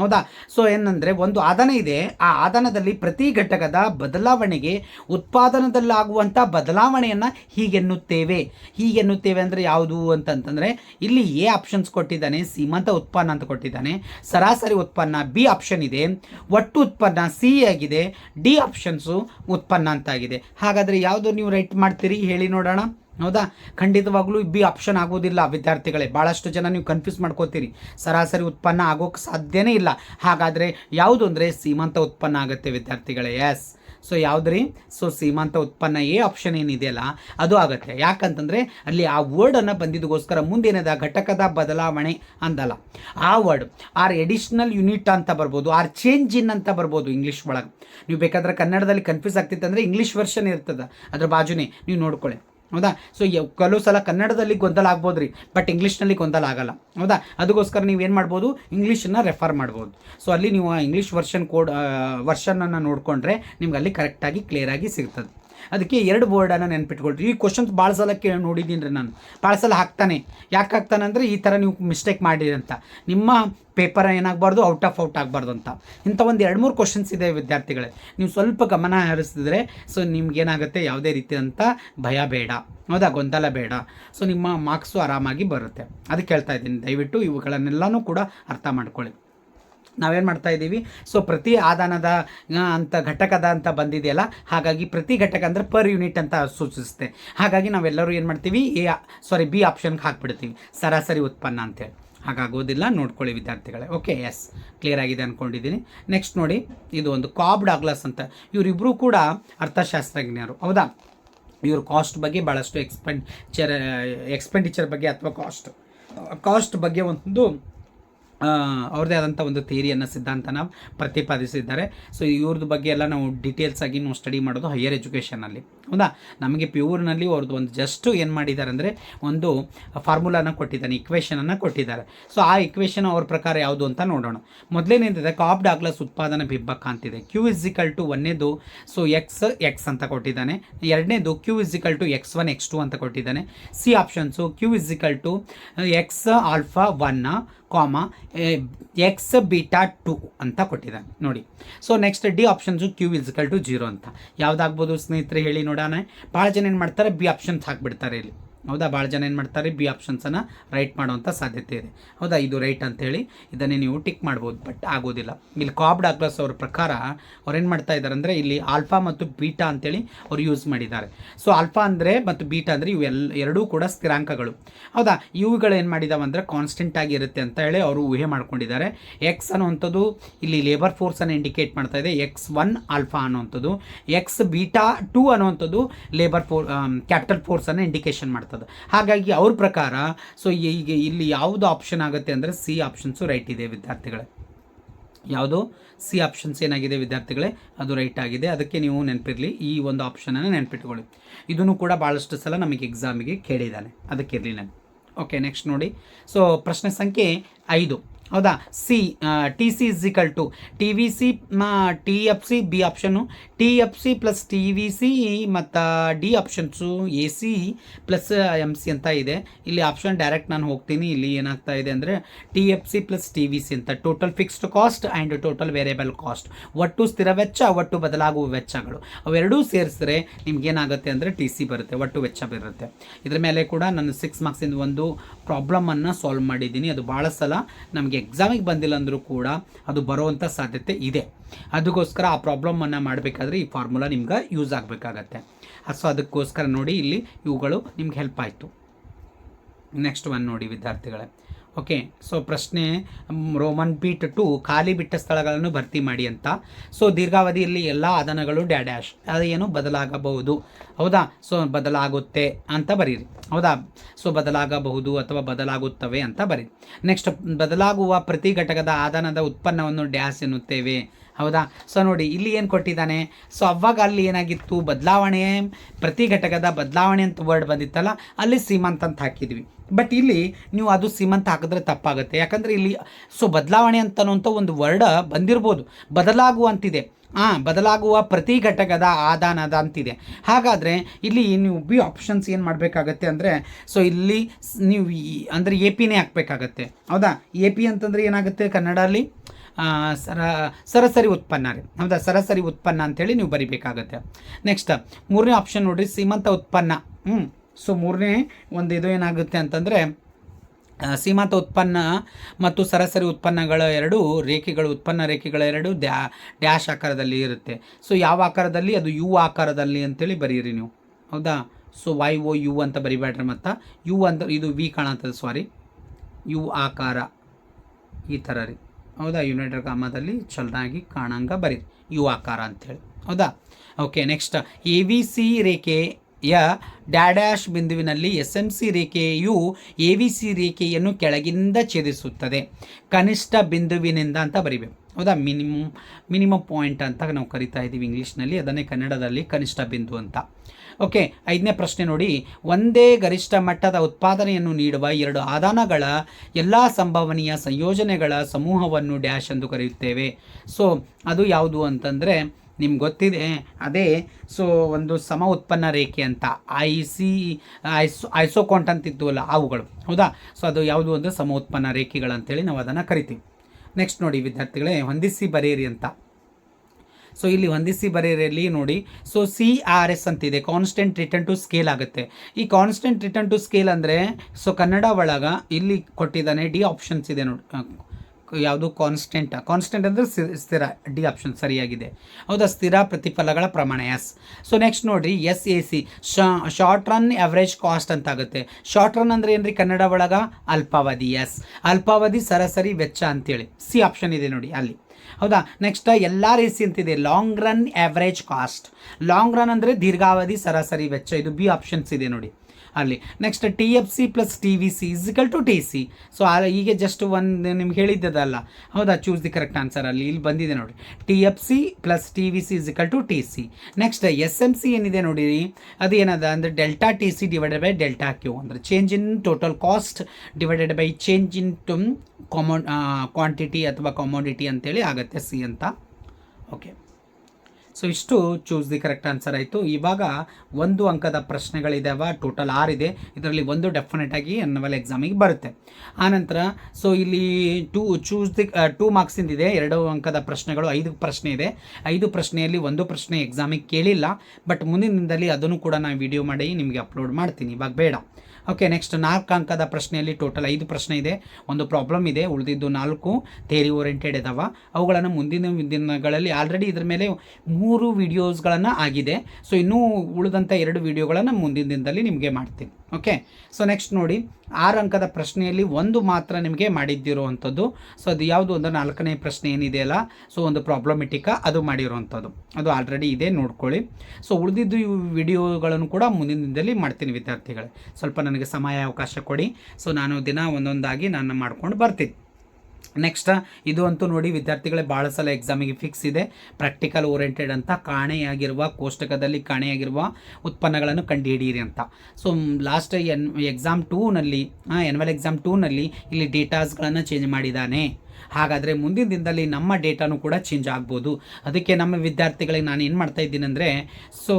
ಹೌದಾ? ಸೊ ಏನಂದರೆ ಒಂದು ಆದನ ಇದೆ. ಆ ಆದನದಲ್ಲಿ ಪ್ರತಿ ಘಟಕದ ಬದಲಾವಣೆಗೆ ಉತ್ಪಾದನದಲ್ಲಾಗುವಂಥ ಬದಲಾವಣೆಯನ್ನು ಹೀಗೆನ್ನುತ್ತೇವೆ. ಹೀಗೆನ್ನುತ್ತೇವೆ ಅಂದರೆ ಯಾವುದು ಅಂತಂತಂದರೆ ಇಲ್ಲಿ ಎ ಆಪ್ಷನ್ಸ್ ಕೊಟ್ಟಿದ್ದಾನೆ, ಸೀಮಂತ ಉತ್ಪನ್ನ ಅಂತ ಕೊಟ್ಟಿದ್ದಾನೆ, ಸರಾಸರಿ ಉತ್ಪನ್ನ ಬಿ ಆಪ್ಷನ್ ಇದೆ, ಒಟ್ಟು ಉತ್ಪನ್ನ ಸಿ ಆಗಿದೆ, ಡಿ ಆಪ್ಷನ್ಸು ಉತ್ಪನ್ನ ಅಂತಾಗಿದೆ. ಹಾಗಾದರೆ ಯಾವುದು ನೀವು ರೈಟ್ ಮಾಡ್ತೀರಿ ಹೇಳಿ ನೋಡೋಣ. ಹೌದಾ? ಖಂಡಿತವಾಗ್ಲೂ ಬಿ ಆಪ್ಷನ್ ಆಗೋದಿಲ್ಲ ವಿದ್ಯಾರ್ಥಿಗಳೇ. ಭಾಳಷ್ಟು ಜನ ನೀವು ಕನ್ಫ್ಯೂಸ್ ಮಾಡ್ಕೋತೀರಿ. ಸರಾಸರಿ ಉತ್ಪನ್ನ ಆಗೋಕ್ಕೆ ಸಾಧ್ಯನೇ ಇಲ್ಲ. ಹಾಗಾದರೆ ಯಾವುದು ಅಂದರೆ ಸೀಮಂತ ಉತ್ಪನ್ನ ಆಗುತ್ತೆ ವಿದ್ಯಾರ್ಥಿಗಳೇ. ಎಸ್ ಸೊ ಯಾವುದ್ರಿ? ಸೊ ಸೀಮಾಂತ ಉತ್ಪನ್ನ ಎ ಆಪ್ಷನ್ ಏನಿದೆಯಲ್ಲ, ಅದು ಆಗುತ್ತೆ. ಯಾಕಂತಂದರೆ ಅಲ್ಲಿ ಆ ವರ್ಡನ್ನು ಬಂದಿದ್ದಕ್ಕೋಸ್ಕರ ಮುಂದೇನದ? ಘಟಕದ ಬದಲಾವಣೆ ಅಂದಲ್ಲ. ಆ ವರ್ಡ್ ಆರ್ ಎಡಿಷ್ನಲ್ ಯೂನಿಟ್ ಅಂತ ಬರ್ಬೋದು ಆರ್ ಚೇಂಜ್ ಇನ್ ಅಂತ ಬರ್ಬೋದು ಇಂಗ್ಲೀಷ್ ಒಳಗೆ. ನೀವು ಬೇಕಾದ್ರೆ ಕನ್ನಡದಲ್ಲಿ ಕನ್ಫ್ಯೂಸ್ ಆಗ್ತಿತ್ತಂದರೆ ಇಂಗ್ಲೀಷ್ ವರ್ಷನ್ ಇರ್ತದೆ. ಅದ್ರ ಬಾಜುನೇ, ನೀವು ನೋಡ್ಕೊಳ್ಳಿ. ಹೌದಾ? ಸೊ ಕೆಲವು ಸಲ ಕನ್ನಡದಲ್ಲಿ ಗೊಂದಲ ಆಗ್ಬೋದು ರೀ ಬಟ್ ಇಂಗ್ಲೀಷ್ನಲ್ಲಿ ಗೊಂದಲ ಆಗಲ್ಲ. ಹೌದಾ? ಅದಕ್ಕೋಸ್ಕರ ನೀವು ಏನು ಮಾಡ್ಬೋದು? ಇಂಗ್ಲೀಷನ್ನು ರೆಫರ್ ಮಾಡ್ಬೋದು. ಸೊ ಅಲ್ಲಿ ನೀವು ಆ ಇಂಗ್ಲೀಷ್ ವರ್ಷನ್ ಕೋಡ್ ವರ್ಷನನ್ನು ನೋಡಿಕೊಂಡ್ರೆ ನಿಮ್ಗೆ ಅಲ್ಲಿ ಕರೆಕ್ಟಾಗಿ ಕ್ಲಿಯರಾಗಿ ಸಿಗ್ತದೆ. ಅದಕ್ಕೆ ಎರಡು ಬೋರ್ಡನ್ನು ನೆನ್ಪಿಟ್ಕೊಳ್ರಿ ಈ ಕ್ವಶನ್ಸ್ ಭಾಳ ಸಲ ಕೇ ನೋಡಿದ್ದೀನಿ ರೀ ನಾನು. ಭಾಳ ಸಲ ಹಾಕ್ತಾನೆ. ಯಾಕೆ ಹಾಕ್ತಾನೆ ಅಂದರೆ ಈ ಥರ ನೀವು ಮಿಸ್ಟೇಕ್ ಮಾಡಿರಿ ಅಂತ. ನಿಮ್ಮ ಪೇಪರ್ ಏನಾಗಬಾರ್ದು ಔಟ್ ಆಫ್ ಔಟ್ ಆಗಬಾರ್ದು ಅಂತ. ಇಂಥ ಒಂದು ಎರಡು ಮೂರು ಕ್ವಶನ್ಸ್ ಇದೆ ವಿದ್ಯಾರ್ಥಿಗಳೇ. ನೀವು ಸ್ವಲ್ಪ ಗಮನ ಹರಿಸಿದ್ರೆ ಸೊ ನಿಮ್ಗೇನಾಗುತ್ತೆ ಯಾವುದೇ ರೀತಿ ಅಂತ ಭಯ ಬೇಡ. ಹೌದಾ? ಗೊಂದಲ ಬೇಡ. ಸೊ ನಿಮ್ಮ ಮಾರ್ಕ್ಸು ಆರಾಮಾಗಿ ಬರುತ್ತೆ. ಅದಕ್ಕೆ ಹೇಳ್ತಾ ಇದ್ದೀನಿ. ದಯವಿಟ್ಟು ಇವುಗಳನ್ನೆಲ್ಲನೂ ಕೂಡ ಅರ್ಥ ಮಾಡ್ಕೊಳ್ಳಿ. ನಾವೇನು ಮಾಡ್ತಾ ಇದ್ದೀವಿ? ಸೊ ಪ್ರತಿ ಆದಾನದ ಅಂತ ಘಟಕದ ಅಂತ ಬಂದಿದೆಯಲ್ಲ, ಹಾಗಾಗಿ ಪ್ರತಿ ಘಟಕ ಅಂದರೆ ಪರ್ ಯೂನಿಟ್ ಅಂತ ಸೂಚಿಸುತ್ತೆ. ಹಾಗಾಗಿ ನಾವೆಲ್ಲರೂ ಏನು ಮಾಡ್ತೀವಿ? ಎ ಸಾರಿ ಬಿ ಆಪ್ಷನ್ಗೆ ಹಾಕ್ಬಿಡ್ತೀವಿ. ಸರಾಸರಿ ಉತ್ಪನ್ನ ಅಂತೇಳಿ ಹಾಗಾಗೋದಿಲ್ಲ, ನೋಡ್ಕೊಳ್ಳಿ ವಿದ್ಯಾರ್ಥಿಗಳೇ. ಓಕೆ ಎಸ್ ಕ್ಲಿಯರ್ ಆಗಿದೆ ಅಂದ್ಕೊಂಡಿದ್ದೀನಿ ನೆಕ್ಸ್ಟ್ ನೋಡಿ, ಇದು ಒಂದು ಕಾಬ್ ಡಾಗ್ಲಾಸ್ ಅಂತ. ಇವರಿಬ್ಬರು ಕೂಡ ಅರ್ಥಶಾಸ್ತ್ರಜ್ಞರು, ಹೌದಾ? ಇವರು ಕಾಸ್ಟ್ ಬಗ್ಗೆ ಭಾಳಷ್ಟು ಎಕ್ಸ್ಪೆಂಡಿಚರ್ ಎಕ್ಸ್ಪೆಂಡಿಚರ್ ಬಗ್ಗೆ ಅಥವಾ ಕಾಸ್ಟ್ ಕಾಸ್ಟ್ ಬಗ್ಗೆ ಒಂದು ಅವ್ರದ್ದೇ ಆದಂಥ ಒಂದು ಥಿಯರಿಯನ್ನು ಸಿದ್ಧಾಂತನ ಪ್ರತಿಪಾದಿಸಿದ್ದಾರೆ. ಸೊ ಇವ್ರದ್ದು ಬಗ್ಗೆ ಎಲ್ಲ ನಾವು ಡೀಟೇಲ್ಸ್ ಆಗಿ ನಾವು ಸ್ಟಡಿ ಮಾಡೋದು ಹೈಯರ್ ಎಜುಕೇಷನಲ್ಲಿ ಹೌದಾ? ನಮಗೆ ಪ್ಯೂರ್ನಲ್ಲಿ ಅವ್ರದ್ದು ಒಂದು ಜಸ್ಟ್ ಏನು ಮಾಡಿದ್ದಾರೆ ಅಂದರೆ ಒಂದು ಫಾರ್ಮುಲಾನ ಕೊಟ್ಟಿದ್ದಾನೆ ಇಕ್ವೇಷನನ್ನು ಕೊಟ್ಟಿದ್ದಾರೆ. ಸೊ ಆ ಇಕ್ವೇಷನ್ ಅವ್ರ ಪ್ರಕಾರ ಯಾವುದು ಅಂತ ನೋಡೋಣ. ಮೊದಲೇನಿದೆ ಕಾಪ್ ಡಾಗ್ಲಸ್ ಉತ್ಪಾದನೆ ಬಿಬ್ಬಕ ಅಂತಿದೆ. ಕ್ಯೂ ಇಸಿಕಲ್ ಟು ಒನ್ನೇದು ಸೊ ಎಕ್ಸ್ ಎಕ್ಸ್ ಅಂತ ಕೊಟ್ಟಿದ್ದಾನೆ. ಎರಡನೇದು Q is equal to X one X two ಅಂತ ಕೊಟ್ಟಿದ್ದಾನೆ. C options Q is equal to X alpha one comma X beta two ಅಂತ ಕೊಟ್ಟಿದ್ದಾನೆ. ನೋಡಿ. So next D options Q is equal to zero ಅಂತ. ಯಾವುದಾಗ್ಬೋದು ಸ್ನೇಹಿತರೆ ಹೇಳಿ ನೋಡೋಣ. ಭಾಳ ಜನ ಏನು ಮಾಡ್ತಾರೆ? ಬಿ ಆಪ್ಷನ್ಸ್ ಹಾಕ್ಬಿಡ್ತಾರೆ ಇಲ್ಲಿ. ಹೌದಾ? ಭಾಳ ಜನ ಏನು ಮಾಡ್ತಾರೆ? ಬಿ ಆಪ್ಷನ್ಸನ್ನು ರೈಟ್ ಮಾಡುವಂಥ ಸಾಧ್ಯತೆ ಇದೆ. ಹೌದಾ? ಇದು ರೈಟ್ ಅಂತೇಳಿ ಇದನ್ನೇ ನೀವು ಟಿಕ್ ಮಾಡ್ಬೋದು ಬಟ್ ಆಗೋದಿಲ್ಲ. ಇಲ್ಲಿ ಕಾಬ್ ಡಾಗ್ಲಾಸ್ ಅವ್ರ ಪ್ರಕಾರ ಅವ್ರು ಏನು ಮಾಡ್ತಾ ಇದ್ದಾರೆ ಅಂದರೆ ಇಲ್ಲಿ ಆಲ್ಫಾ ಮತ್ತು ಬೀಟಾ ಅಂತೇಳಿ ಅವ್ರು ಯೂಸ್ ಮಾಡಿದ್ದಾರೆ. ಸೊ ಆಲ್ಫಾ ಅಂದರೆ ಮತ್ತು ಬೀಟಾ ಅಂದರೆ ಇವು ಎರಡೂ ಕೂಡ ಸ್ಥಿರಾಂಕಗಳು. ಹೌದಾ? ಇವುಗಳು ಏನು ಮಾಡಿದಾವೆ ಅಂದರೆ ಕಾನ್ಸ್ಟೆಂಟ್ ಆಗಿರುತ್ತೆ ಅಂತ ಹೇಳಿ ಅವರು ಊಹೆ ಮಾಡ್ಕೊಂಡಿದ್ದಾರೆ. ಎಕ್ಸ್ ಅನ್ನುವಂಥದ್ದು ಇಲ್ಲಿ ಲೇಬರ್ ಫೋರ್ಸನ್ನು ಇಂಡಿಕೇಟ್ ಮಾಡ್ತಾ ಇದೆ. ಎಕ್ಸ್ ಒನ್ ಆಲ್ಫಾ ಅನ್ನುವಂಥದ್ದು ಎಕ್ಸ್ ಬೀಟಾ ಟೂ ಅನ್ನುವಂಥದ್ದು ಲೇಬರ್ ಫೋರ್ ಕ್ಯಾಪಿಟಲ್ ಫೋರ್ಸನ್ನು ಇಂಡಿಕೇಶನ್ ಮಾಡ್ತದೆ. ಹಾಗಾಗಿ ಅವ್ರ ಪ್ರಕಾರ ಸೊ ಈಗ ಇಲ್ಲಿ ಯಾವುದು ಆಪ್ಷನ್ ಆಗುತ್ತೆ ಅಂದರೆ ಸಿ ಆಪ್ಷನ್ಸು ರೈಟ್ ಇದೆ ವಿದ್ಯಾರ್ಥಿಗಳೇ. ಯಾವುದು? ಸಿ ಆಪ್ಷನ್ಸ್ ಏನಾಗಿದೆ ವಿದ್ಯಾರ್ಥಿಗಳೇ? ಅದು ರೈಟ್ ಆಗಿದೆ. ಅದಕ್ಕೆ ನೀವು ನೆನಪಿರಲಿ, ಈ ಒಂದು ಆಪ್ಷನನ್ನು ನೆನಪಿಟ್ಕೊಳ್ಳಿ. ಇದನ್ನು ಕೂಡ ಭಾಳಷ್ಟು ಸಲ ನಮಗೆ ಎಕ್ಸಾಮಿಗೆ ಕೇಳಿದ್ದಾನೆ. ಅದಕ್ಕೆ ಇರಲಿ ನಾನು. ಓಕೆ ನೆಕ್ಸ್ಟ್ ನೋಡಿ. ಸೊ ಪ್ರಶ್ನೆ ಸಂಖ್ಯೆ ಐದು. ಹೌದಾ? C T C is equal to T V C T F C B option T F C plus T V C ಮತ್ತು D options A C plus M C ಅಂತ ಇದೆ. ಇಲ್ಲಿ option direct ನಾನು ಹೋಗ್ತೀನಿ. ಇಲ್ಲಿ ಏನಾಗ್ತಾ ಇದೆ ಅಂದರೆ T F C plus T V C ಅಂತ. Total fixed cost and total variable cost ಒಟ್ಟು ಸ್ಥಿರ ವೆಚ್ಚ, ಒಟ್ಟು ಬದಲಾಗುವ ವೆಚ್ಚಗಳು. ಅವೆರಡೂ ಸೇರಿಸಿದ್ರೆ ನಿಮ್ಗೇನಾಗುತ್ತೆ ಅಂದರೆ ಟಿ ಸಿ ಬರುತ್ತೆ, ಒಟ್ಟು ವೆಚ್ಚ ಬರುತ್ತೆ. ಇದ್ರ ಮೇಲೆ ಕೂಡ ನಾನು ಸಿಕ್ಸ್ ಮಾರ್ಕ್ಸಿಂದ ಒಂದು ಪ್ರಾಬ್ಲಮನ್ನು ಸಾಲ್ವ್ ಮಾಡಿದ್ದೀನಿ. ಅದು ಭಾಳ ಸಲ ನಮಗೆ ಎಕ್ಸಾಮಿಗೆ ಬಂದಿಲ್ಲ ಅಂದರೂ ಕೂಡ ಅದು ಬರುವಂಥ ಸಾಧ್ಯತೆ ಇದೆ. ಅದಕ್ಕೋಸ್ಕರ ಆ ಪ್ರಾಬ್ಲಮನ್ನು ಮಾಡಬೇಕಾದ್ರೆ ಈ ಫಾರ್ಮುಲಾ ನಿಮ್ಗೆ ಯೂಸ್ ಆಗಬೇಕಾಗತ್ತೆ. ಸೊ ಅದಕ್ಕೋಸ್ಕರ ನೋಡಿ ಇಲ್ಲಿ ಇವುಗಳು ನಿಮ್ಗೆ ಹೆಲ್ಪ್ ಆಯಿತು. ನೆಕ್ಸ್ಟ್ ಒನ್ ನೋಡಿ ವಿದ್ಯಾರ್ಥಿಗಳೇ. ಓಕೆ, ಸೊ ಪ್ರಶ್ನೆ ರೋಮನ್ ಬೀಟ್ ಟು ಖಾಲಿ ಬಿಟ್ಟ ಸ್ಥಳಗಳನ್ನು ಭರ್ತಿ ಮಾಡಿ ಅಂತ. ಸೊ ದೀರ್ಘಾವಧಿಯಲ್ಲಿ ಎಲ್ಲ ಆದನಗಳು ಡ್ಯಾಡ್ಯಾಶ್ ಅದೇನು ಬದಲಾಗಬಹುದು? ಹೌದಾ? ಸೊ ಬದಲಾಗುತ್ತೆ ಅಂತ ಬರೀರಿ. ಹೌದಾ? ಸೊ ಬದಲಾಗಬಹುದು ಅಥವಾ ಬದಲಾಗುತ್ತವೆ ಅಂತ ಬರೀರಿ. ನೆಕ್ಸ್ಟ್, ಬದಲಾಗುವ ಪ್ರತಿ ಘಟಕದ ಆದನದ ಉತ್ಪನ್ನವನ್ನು ಡ್ಯಾಶ್ ಎನ್ನುತ್ತೇವೆ. ಹೌದಾ? ಸೊ ನೋಡಿ, ಇಲ್ಲಿ ಏನು ಕೊಟ್ಟಿದ್ದಾನೆ? ಸೊ ಅವಾಗ ಅಲ್ಲಿ ಏನಾಗಿತ್ತು? ಬದಲಾವಣೆ, ಪ್ರತಿ ಘಟಕದ ಬದಲಾವಣೆ ಅಂತ ವರ್ಡ್ ಬಂದಿತ್ತಲ್ಲ, ಅಲ್ಲಿ ಸೀಮಂತ ಅಂತ ಹಾಕಿದ್ವಿ. ಬಟ್ ಇಲ್ಲಿ ನೀವು ಅದು ಸೀಮಂತ ಹಾಕಿದ್ರೆ ತಪ್ಪಾಗುತ್ತೆ. ಯಾಕಂದರೆ ಇಲ್ಲಿ ಸೊ ಬದಲಾವಣೆ ಅಂತನ್ನುವಂಥ ಒಂದು ವರ್ಡ ಬಂದಿರ್ಬೋದು. ಬದಲಾಗುವಂತಿದೆ. ಹಾಂ ಬದಲಾಗುವ ಪ್ರತಿ ಘಟಕದ ಆದಾನದ ಅಂತಿದೆ. ಹಾಗಾದರೆ ಇಲ್ಲಿ ನೀವು ಬಿ ಆಪ್ಷನ್ಸ್ ಏನು ಮಾಡಬೇಕಾಗತ್ತೆ ಅಂದರೆ ಸೊ ಇಲ್ಲಿ ನೀವು ಅಂದರೆ ಎ ಪಿನೇ ಹಾಕಬೇಕಾಗತ್ತೆ. ಹೌದಾ? ಎ ಪಿ ಅಂತಂದರೆ ಏನಾಗುತ್ತೆ ಕನ್ನಡಲ್ಲಿ? ಸರ, ಸರಾಸರಿ ಉತ್ಪನ್ನ ರೀ. ಹೌದಾ? ಸರಾಸರಿ ಉತ್ಪನ್ನ ಅಂತೇಳಿ ನೀವು ಬರಿಬೇಕಾಗತ್ತೆ. ನೆಕ್ಸ್ಟ್ ಮೂರನೇ ಆಪ್ಷನ್ ನೋಡಿರಿ, ಸೀಮಂತ ಉತ್ಪನ್ನ. ಹ್ಞೂ ಸೊ ಮೂರನೇ ಒಂದು ಇದು ಏನಾಗುತ್ತೆ ಅಂತಂದರೆ ಸೀಮಾತ ಉತ್ಪನ್ನ ಮತ್ತು ಸರಾಸರಿ ಉತ್ಪನ್ನಗಳ ಎರಡು, ರೇಖೆಗಳು ಉತ್ಪನ್ನ ರೇಖೆಗಳ ಎರಡು ಡ್ಯಾ ಡ್ಯಾಶ್ ಆಕಾರದಲ್ಲಿ ಇರುತ್ತೆ. ಸೊ ಯಾವ ಆಕಾರದಲ್ಲಿ? ಅದು ಯು ಆಕಾರದಲ್ಲಿ ಅಂತೇಳಿ ಬರೀರಿ ನೀವು. ಹೌದಾ? ಸೊ ವೈ ಓ ಯು ಅಂತ ಬರಿಬೇಡ್ರಿ ಮತ್ತು. ಯು ಅಂತ, ಇದು ವಿ ಕಾಣುತ್ತದೆ ಸಾರಿ ಯು ಆಕಾರ. ಈ ಥರ ರೀ. ಹೌದಾ? ಯುನೈಟೆಡ್ ಕಾಮದಲ್ಲಿ ಚೆನ್ನಾಗಿ ಕಾಣಂಗ ಬರೀರಿ. ಯು ಆಕಾರ ಅಂಥೇಳಿ ಹೌದಾ? Okay next A V C ರೇಖೆಯ ಡ್ಯಾಡ್ಯಾಶ್ ಬಿಂದುವಿನಲ್ಲಿ ಎಸ್ ಎಂ ಸಿ ರೇಖೆಯು ಎ ವಿ ಸಿ ರೇಖೆಯನ್ನು ಕೆಳಗಿಂದ ಛೇದಿಸುತ್ತದೆ. ಕನಿಷ್ಠ ಬಿಂದುವಿನಿಂದ ಅಂತ ಬರಿಬೇಕು. ಹೌದಾ? ಮಿನಿಮಮ್ ಮಿನಿಮಮ್ ಪಾಯಿಂಟ್ ಅಂತ ನಾವು ಕರಿತಾ ಇದ್ದೀವಿ ಇಂಗ್ಲೀಷ್ನಲ್ಲಿ. ಅದನ್ನೇ ಕನ್ನಡದಲ್ಲಿ ಕನಿಷ್ಠ ಬಿಂದು ಅಂತ. ಓಕೆ, ಐದನೇ ಪ್ರಶ್ನೆ ನೋಡಿ. ಒಂದೇ ಗರಿಷ್ಠ ಮಟ್ಟದ ಉತ್ಪಾದನೆಯನ್ನು ನೀಡುವ ಎರಡು ಆದಾನಗಳ ಎಲ್ಲ ಸಂಭವನೀಯ ಸಂಯೋಜನೆಗಳ ಸಮೂಹವನ್ನು ಡ್ಯಾಶ್ ಎಂದು ಕರೆಯುತ್ತೇವೆ. ಸೊ, ಅದು ಯಾವುದು ಅಂತಂದರೆ ನಿಮ್ಗೆ ಗೊತ್ತಿದೆ. ಅದೇ ಸೊ ಒಂದು ಸಮ ಉತ್ಪನ್ನ ರೇಖೆ ಅಂತ ಐ ಸಿ ಐಸೋ ಐಸೋಕಾಂಟ್ ಅಂತ ಇದ್ವಲ್ಲ ಅವುಗಳು. ಹೌದಾ? ಸೊ ಅದು ಯಾವುದು ಒಂದು ಸಮ ಉತ್ಪನ್ನ ರೇಖೆಗಳಂತೇಳಿ ನಾವು ಅದನ್ನು ಕರಿತೀವಿ. ನೆಕ್ಸ್ಟ್ ನೋಡಿ, ವಿದ್ಯಾರ್ಥಿಗಳೇ, ಹೊಂದಿಸಿ ಬರೆಯಿರಿ ಅಂತ. ಸೊ ಇಲ್ಲಿ ಹೊಂದಿಸಿ ಬರೆಯಲ್ಲಿ ನೋಡಿ ಸೊ ಸಿ ಆರ್ ಎಸ್ ಅಂತಿದೆ. ಕಾನ್ಸ್ಟೆಂಟ್ ರಿಟರ್ನ್ ಟು ಸ್ಕೇಲ್ ಆಗುತ್ತೆ. ಈ ಕಾನ್ಸ್ಟೆಂಟ್ ರಿಟರ್ನ್ ಟು ಸ್ಕೇಲ್ ಅಂದರೆ ಸೊ ಕನ್ನಡ ಒಳಗೆ ಇಲ್ಲಿ ಕೊಟ್ಟಿದ್ದಾನೆ ಡಿ ಆಪ್ಷನ್ಸ್ ಇದೆ ನೋಡಿ. ಯಾವುದು ಕಾನ್ಸ್ಟೆಂಟ್ ಕಾನ್ಸ್ಟೆಂಟ್ ಅಂದರೆ ಸ್ಥಿರ ಡಿ ಆಪ್ಷನ್ ಸರಿಯಾಗಿದೆ. ಹೌದಾ? ಸ್ಥಿರ ಪ್ರತಿಫಲಗಳ ಪ್ರಮಾಣ ಎಸ್ ಸೊ ನೆಕ್ಸ್ಟ್ ನೋಡಿರಿ S A C short run average cost ಅಂತ ಆಗುತ್ತೆ ಶಾರ್ಟ್ ರನ್ ಅಂದರೆ ಏನ್ರಿ? ಕನ್ನಡ ಒಳಗ ಅಲ್ಪಾವಧಿ ಎಸ್ ಅಲ್ಪಾವಧಿ ಸರಾಸರಿ ವೆಚ್ಚ ಅಂತೇಳಿ. ಸಿ ಆಪ್ಷನ್ ಇದೆ ನೋಡಿ ಅಲ್ಲಿ. ಹೌದಾ? ನೆಕ್ಸ್ಟ್ ಎಲ್ಲ ಸಿ ಅಂತಿದೆ. Long run average cost long run ಅಂದರೆ ದೀರ್ಘಾವಧಿ ಸರಾಸರಿ ವೆಚ್ಚ. ಇದು ಬಿ ಆಪ್ಷನ್ಸ್ ಇದೆ ನೋಡಿ. ಅಲ್ಲಿ. Next T F C plus T V C is equal to T C so ಈಗ ಜಸ್ಟ್ ಒಂದು ನಿಮ್ಗೆ ಹೇಳಿದ್ದದಲ್ಲ. ಹೌದಾ? ಚೂಸ್ ದಿ ಕರೆಕ್ಟ್ ಆನ್ಸರ್ ಅಲ್ಲಿ. ಇಲ್ಲಿ ಬಂದಿದೆ ನೋಡಿ. T F C plus T V C is equal to T C next S M C ಏನಿದೆ ನೋಡಿರಿ ಅದು ಏನದ? ಅಂದರೆ delta T C divided by delta Q ಅಂದರೆ change in total cost divided by change in to ಕಾಮೋ quantity ಅಥವಾ commodity ಅಂತೇಳಿ ಆಗುತ್ತೆ C ಅಂತ. ಓಕೆ ಸೊ ಇಷ್ಟು ಚೂಸ್ ದಿ ಕರೆಕ್ಟ್ ಆನ್ಸರ್ ಆಯಿತು. ಇವಾಗ ಒಂದು ಅಂಕದ ಪ್ರಶ್ನೆಗಳಿದ್ದಾವೆ ಟೋಟಲ್ ಆರಿದೆ ಇದರಲ್ಲಿ ಒಂದು ಡೆಫಿನೆಟ್ ಆಗಿ ಎನ್ನವಲ್ ಎಕ್ಸಾಮಿಗೆ ಬರುತ್ತೆ. ಆನಂತರ ಸೊ ಇಲ್ಲಿ ಟೂ ಚೂಸ್ ದಿ ಟೂ ಮಾರ್ಕ್ಸಿಂದಿದೆ ಎರಡು ಅಂಕದ ಪ್ರಶ್ನೆಗಳು, ಐದು ಪ್ರಶ್ನೆ ಇದೆ. ಐದು ಪ್ರಶ್ನೆಯಲ್ಲಿ ಒಂದು ಪ್ರಶ್ನೆ ಎಕ್ಸಾಮಿಗೆ ಕೇಳಿಲ್ಲ. ಬಟ್ ಮುಂದಿನ ದಿನದಲ್ಲಿ ಅದನ್ನು ಕೂಡ ನಾನು ವಿಡಿಯೋ ಮಾಡಿ ನಿಮಗೆ ಅಪ್ಲೋಡ್ ಮಾಡ್ತೀನಿ. ಇವಾಗ ಬೇಡ. ಓಕೆ ನೆಕ್ಸ್ಟ್ ನಾಲ್ಕು ಅಂಕದ ಪ್ರಶ್ನೆಯಲ್ಲಿ ಟೋಟಲ್ ಐದು ಪ್ರಶ್ನೆ ಇದೆ. ಒಂದು ಪ್ರಾಬ್ಲಮ್ ಇದೆ, ಉಳಿದಿದ್ದು ನಾಲ್ಕು ಥೇರಿ ಓರಿಯೆಂಟೆಡ್ ಇದಾವೆ. ಅವುಗಳನ್ನು ಮುಂದಿನ ದಿನಗಳಲ್ಲಿ ಆಲ್ರೆಡಿ ಇದ್ರ ಮೇಲೆ ಮೂರು ವಿಡಿಯೋಸ್ಗಳನ್ನು ಆಗಿದೆ. ಸೊ ಇನ್ನೂ ಉಳಿದಂಥ ಎರಡು ವಿಡಿಯೋಗಳನ್ನು ಮುಂದಿನ ದಿನದಲ್ಲಿ ನಿಮಗೆ ಮಾಡ್ತೀನಿ. ಓಕೆ ಸೊ ನೆಕ್ಸ್ಟ್ ನೋಡಿ. ಆರು ಅಂಕದ ಪ್ರಶ್ನೆಯಲ್ಲಿ ಒಂದು ಮಾತ್ರ ನಿಮಗೆ ಮಾಡಿದ್ದಿರುವಂಥದ್ದು. ಸೊ ಅದು ಯಾವುದು ಒಂದು ನಾಲ್ಕನೇ ಪ್ರಶ್ನೆ ಏನಿದೆಯಲ್ಲ ಸೊ ಒಂದು ಪ್ರಾಬ್ಲಮೆಟಿಕ ಅದು ಮಾಡಿರುವಂಥದ್ದು. ಅದು ಆಲ್ರೆಡಿ ಇದೆ, ನೋಡ್ಕೊಳ್ಳಿ. ಸೊ ಉಳಿದಿದ್ದು ವಿಡಿಯೋಗಳನ್ನು ಕೂಡ ಮುಂದಿನ ದಿನದಲ್ಲಿ ಮಾಡ್ತೀನಿ ವಿದ್ಯಾರ್ಥಿಗಳೇ. ಸ್ವಲ್ಪ ನನಗೆ ಸಮಯ ಅವಕಾಶ ಕೊಡಿ. ಸೊ ನಾನು ದಿನ ಒಂದೊಂದಾಗಿ ನಾನು ಮಾಡ್ಕೊಂಡು ಬರ್ತೀನಿ. ನೆಕ್ಸ್ಟ್ ಇದು ಅಂತೂ ನೋಡಿ ವಿದ್ಯಾರ್ಥಿಗಳೇ ಭಾಳ ಸಲ ಎಕ್ಸಾಮಿಗೆ ಫಿಕ್ಸ್ ಇದೆ. ಪ್ರಾಕ್ಟಿಕಲ್ ಓರಿಯೆಂಟೆಡ್ ಅಂತ ಕಾಣೆಯಾಗಿರುವ, ಕೋಷ್ಟಕದಲ್ಲಿ ಕಾಣೆಯಾಗಿರುವ ಉತ್ಪನ್ನಗಳನ್ನು ಕಂಡುಹಿಡಿಯಿರಿ ಅಂತ. ಸೊ ಲಾಸ್ಟ್ ಎನ್ ಎಕ್ಸಾಮ್ ಟೂನಲ್ಲಿ ಎನ್ವಲ್ ಎಕ್ಸಾಮ್ ಟೂನಲ್ಲಿ ಇಲ್ಲಿ ಡೇಟಾಸ್ಗಳನ್ನು ಚೇಂಜ್ ಮಾಡಿದ್ದಾನೆ. ಹಾಗಾದರೆ ಮುಂದಿನ ದಿನದಲ್ಲಿ ನಮ್ಮ ಡೇಟಾನು ಕೂಡ ಚೇಂಜ್ ಆಗ್ಬೋದು. ಅದಕ್ಕೆ ನಮ್ಮ ವಿದ್ಯಾರ್ಥಿಗಳಿಗೆ ನಾನು ಏನು ಮಾಡ್ತಾ ಇದ್ದೀನಿ ಅಂದರೆ ಸೊ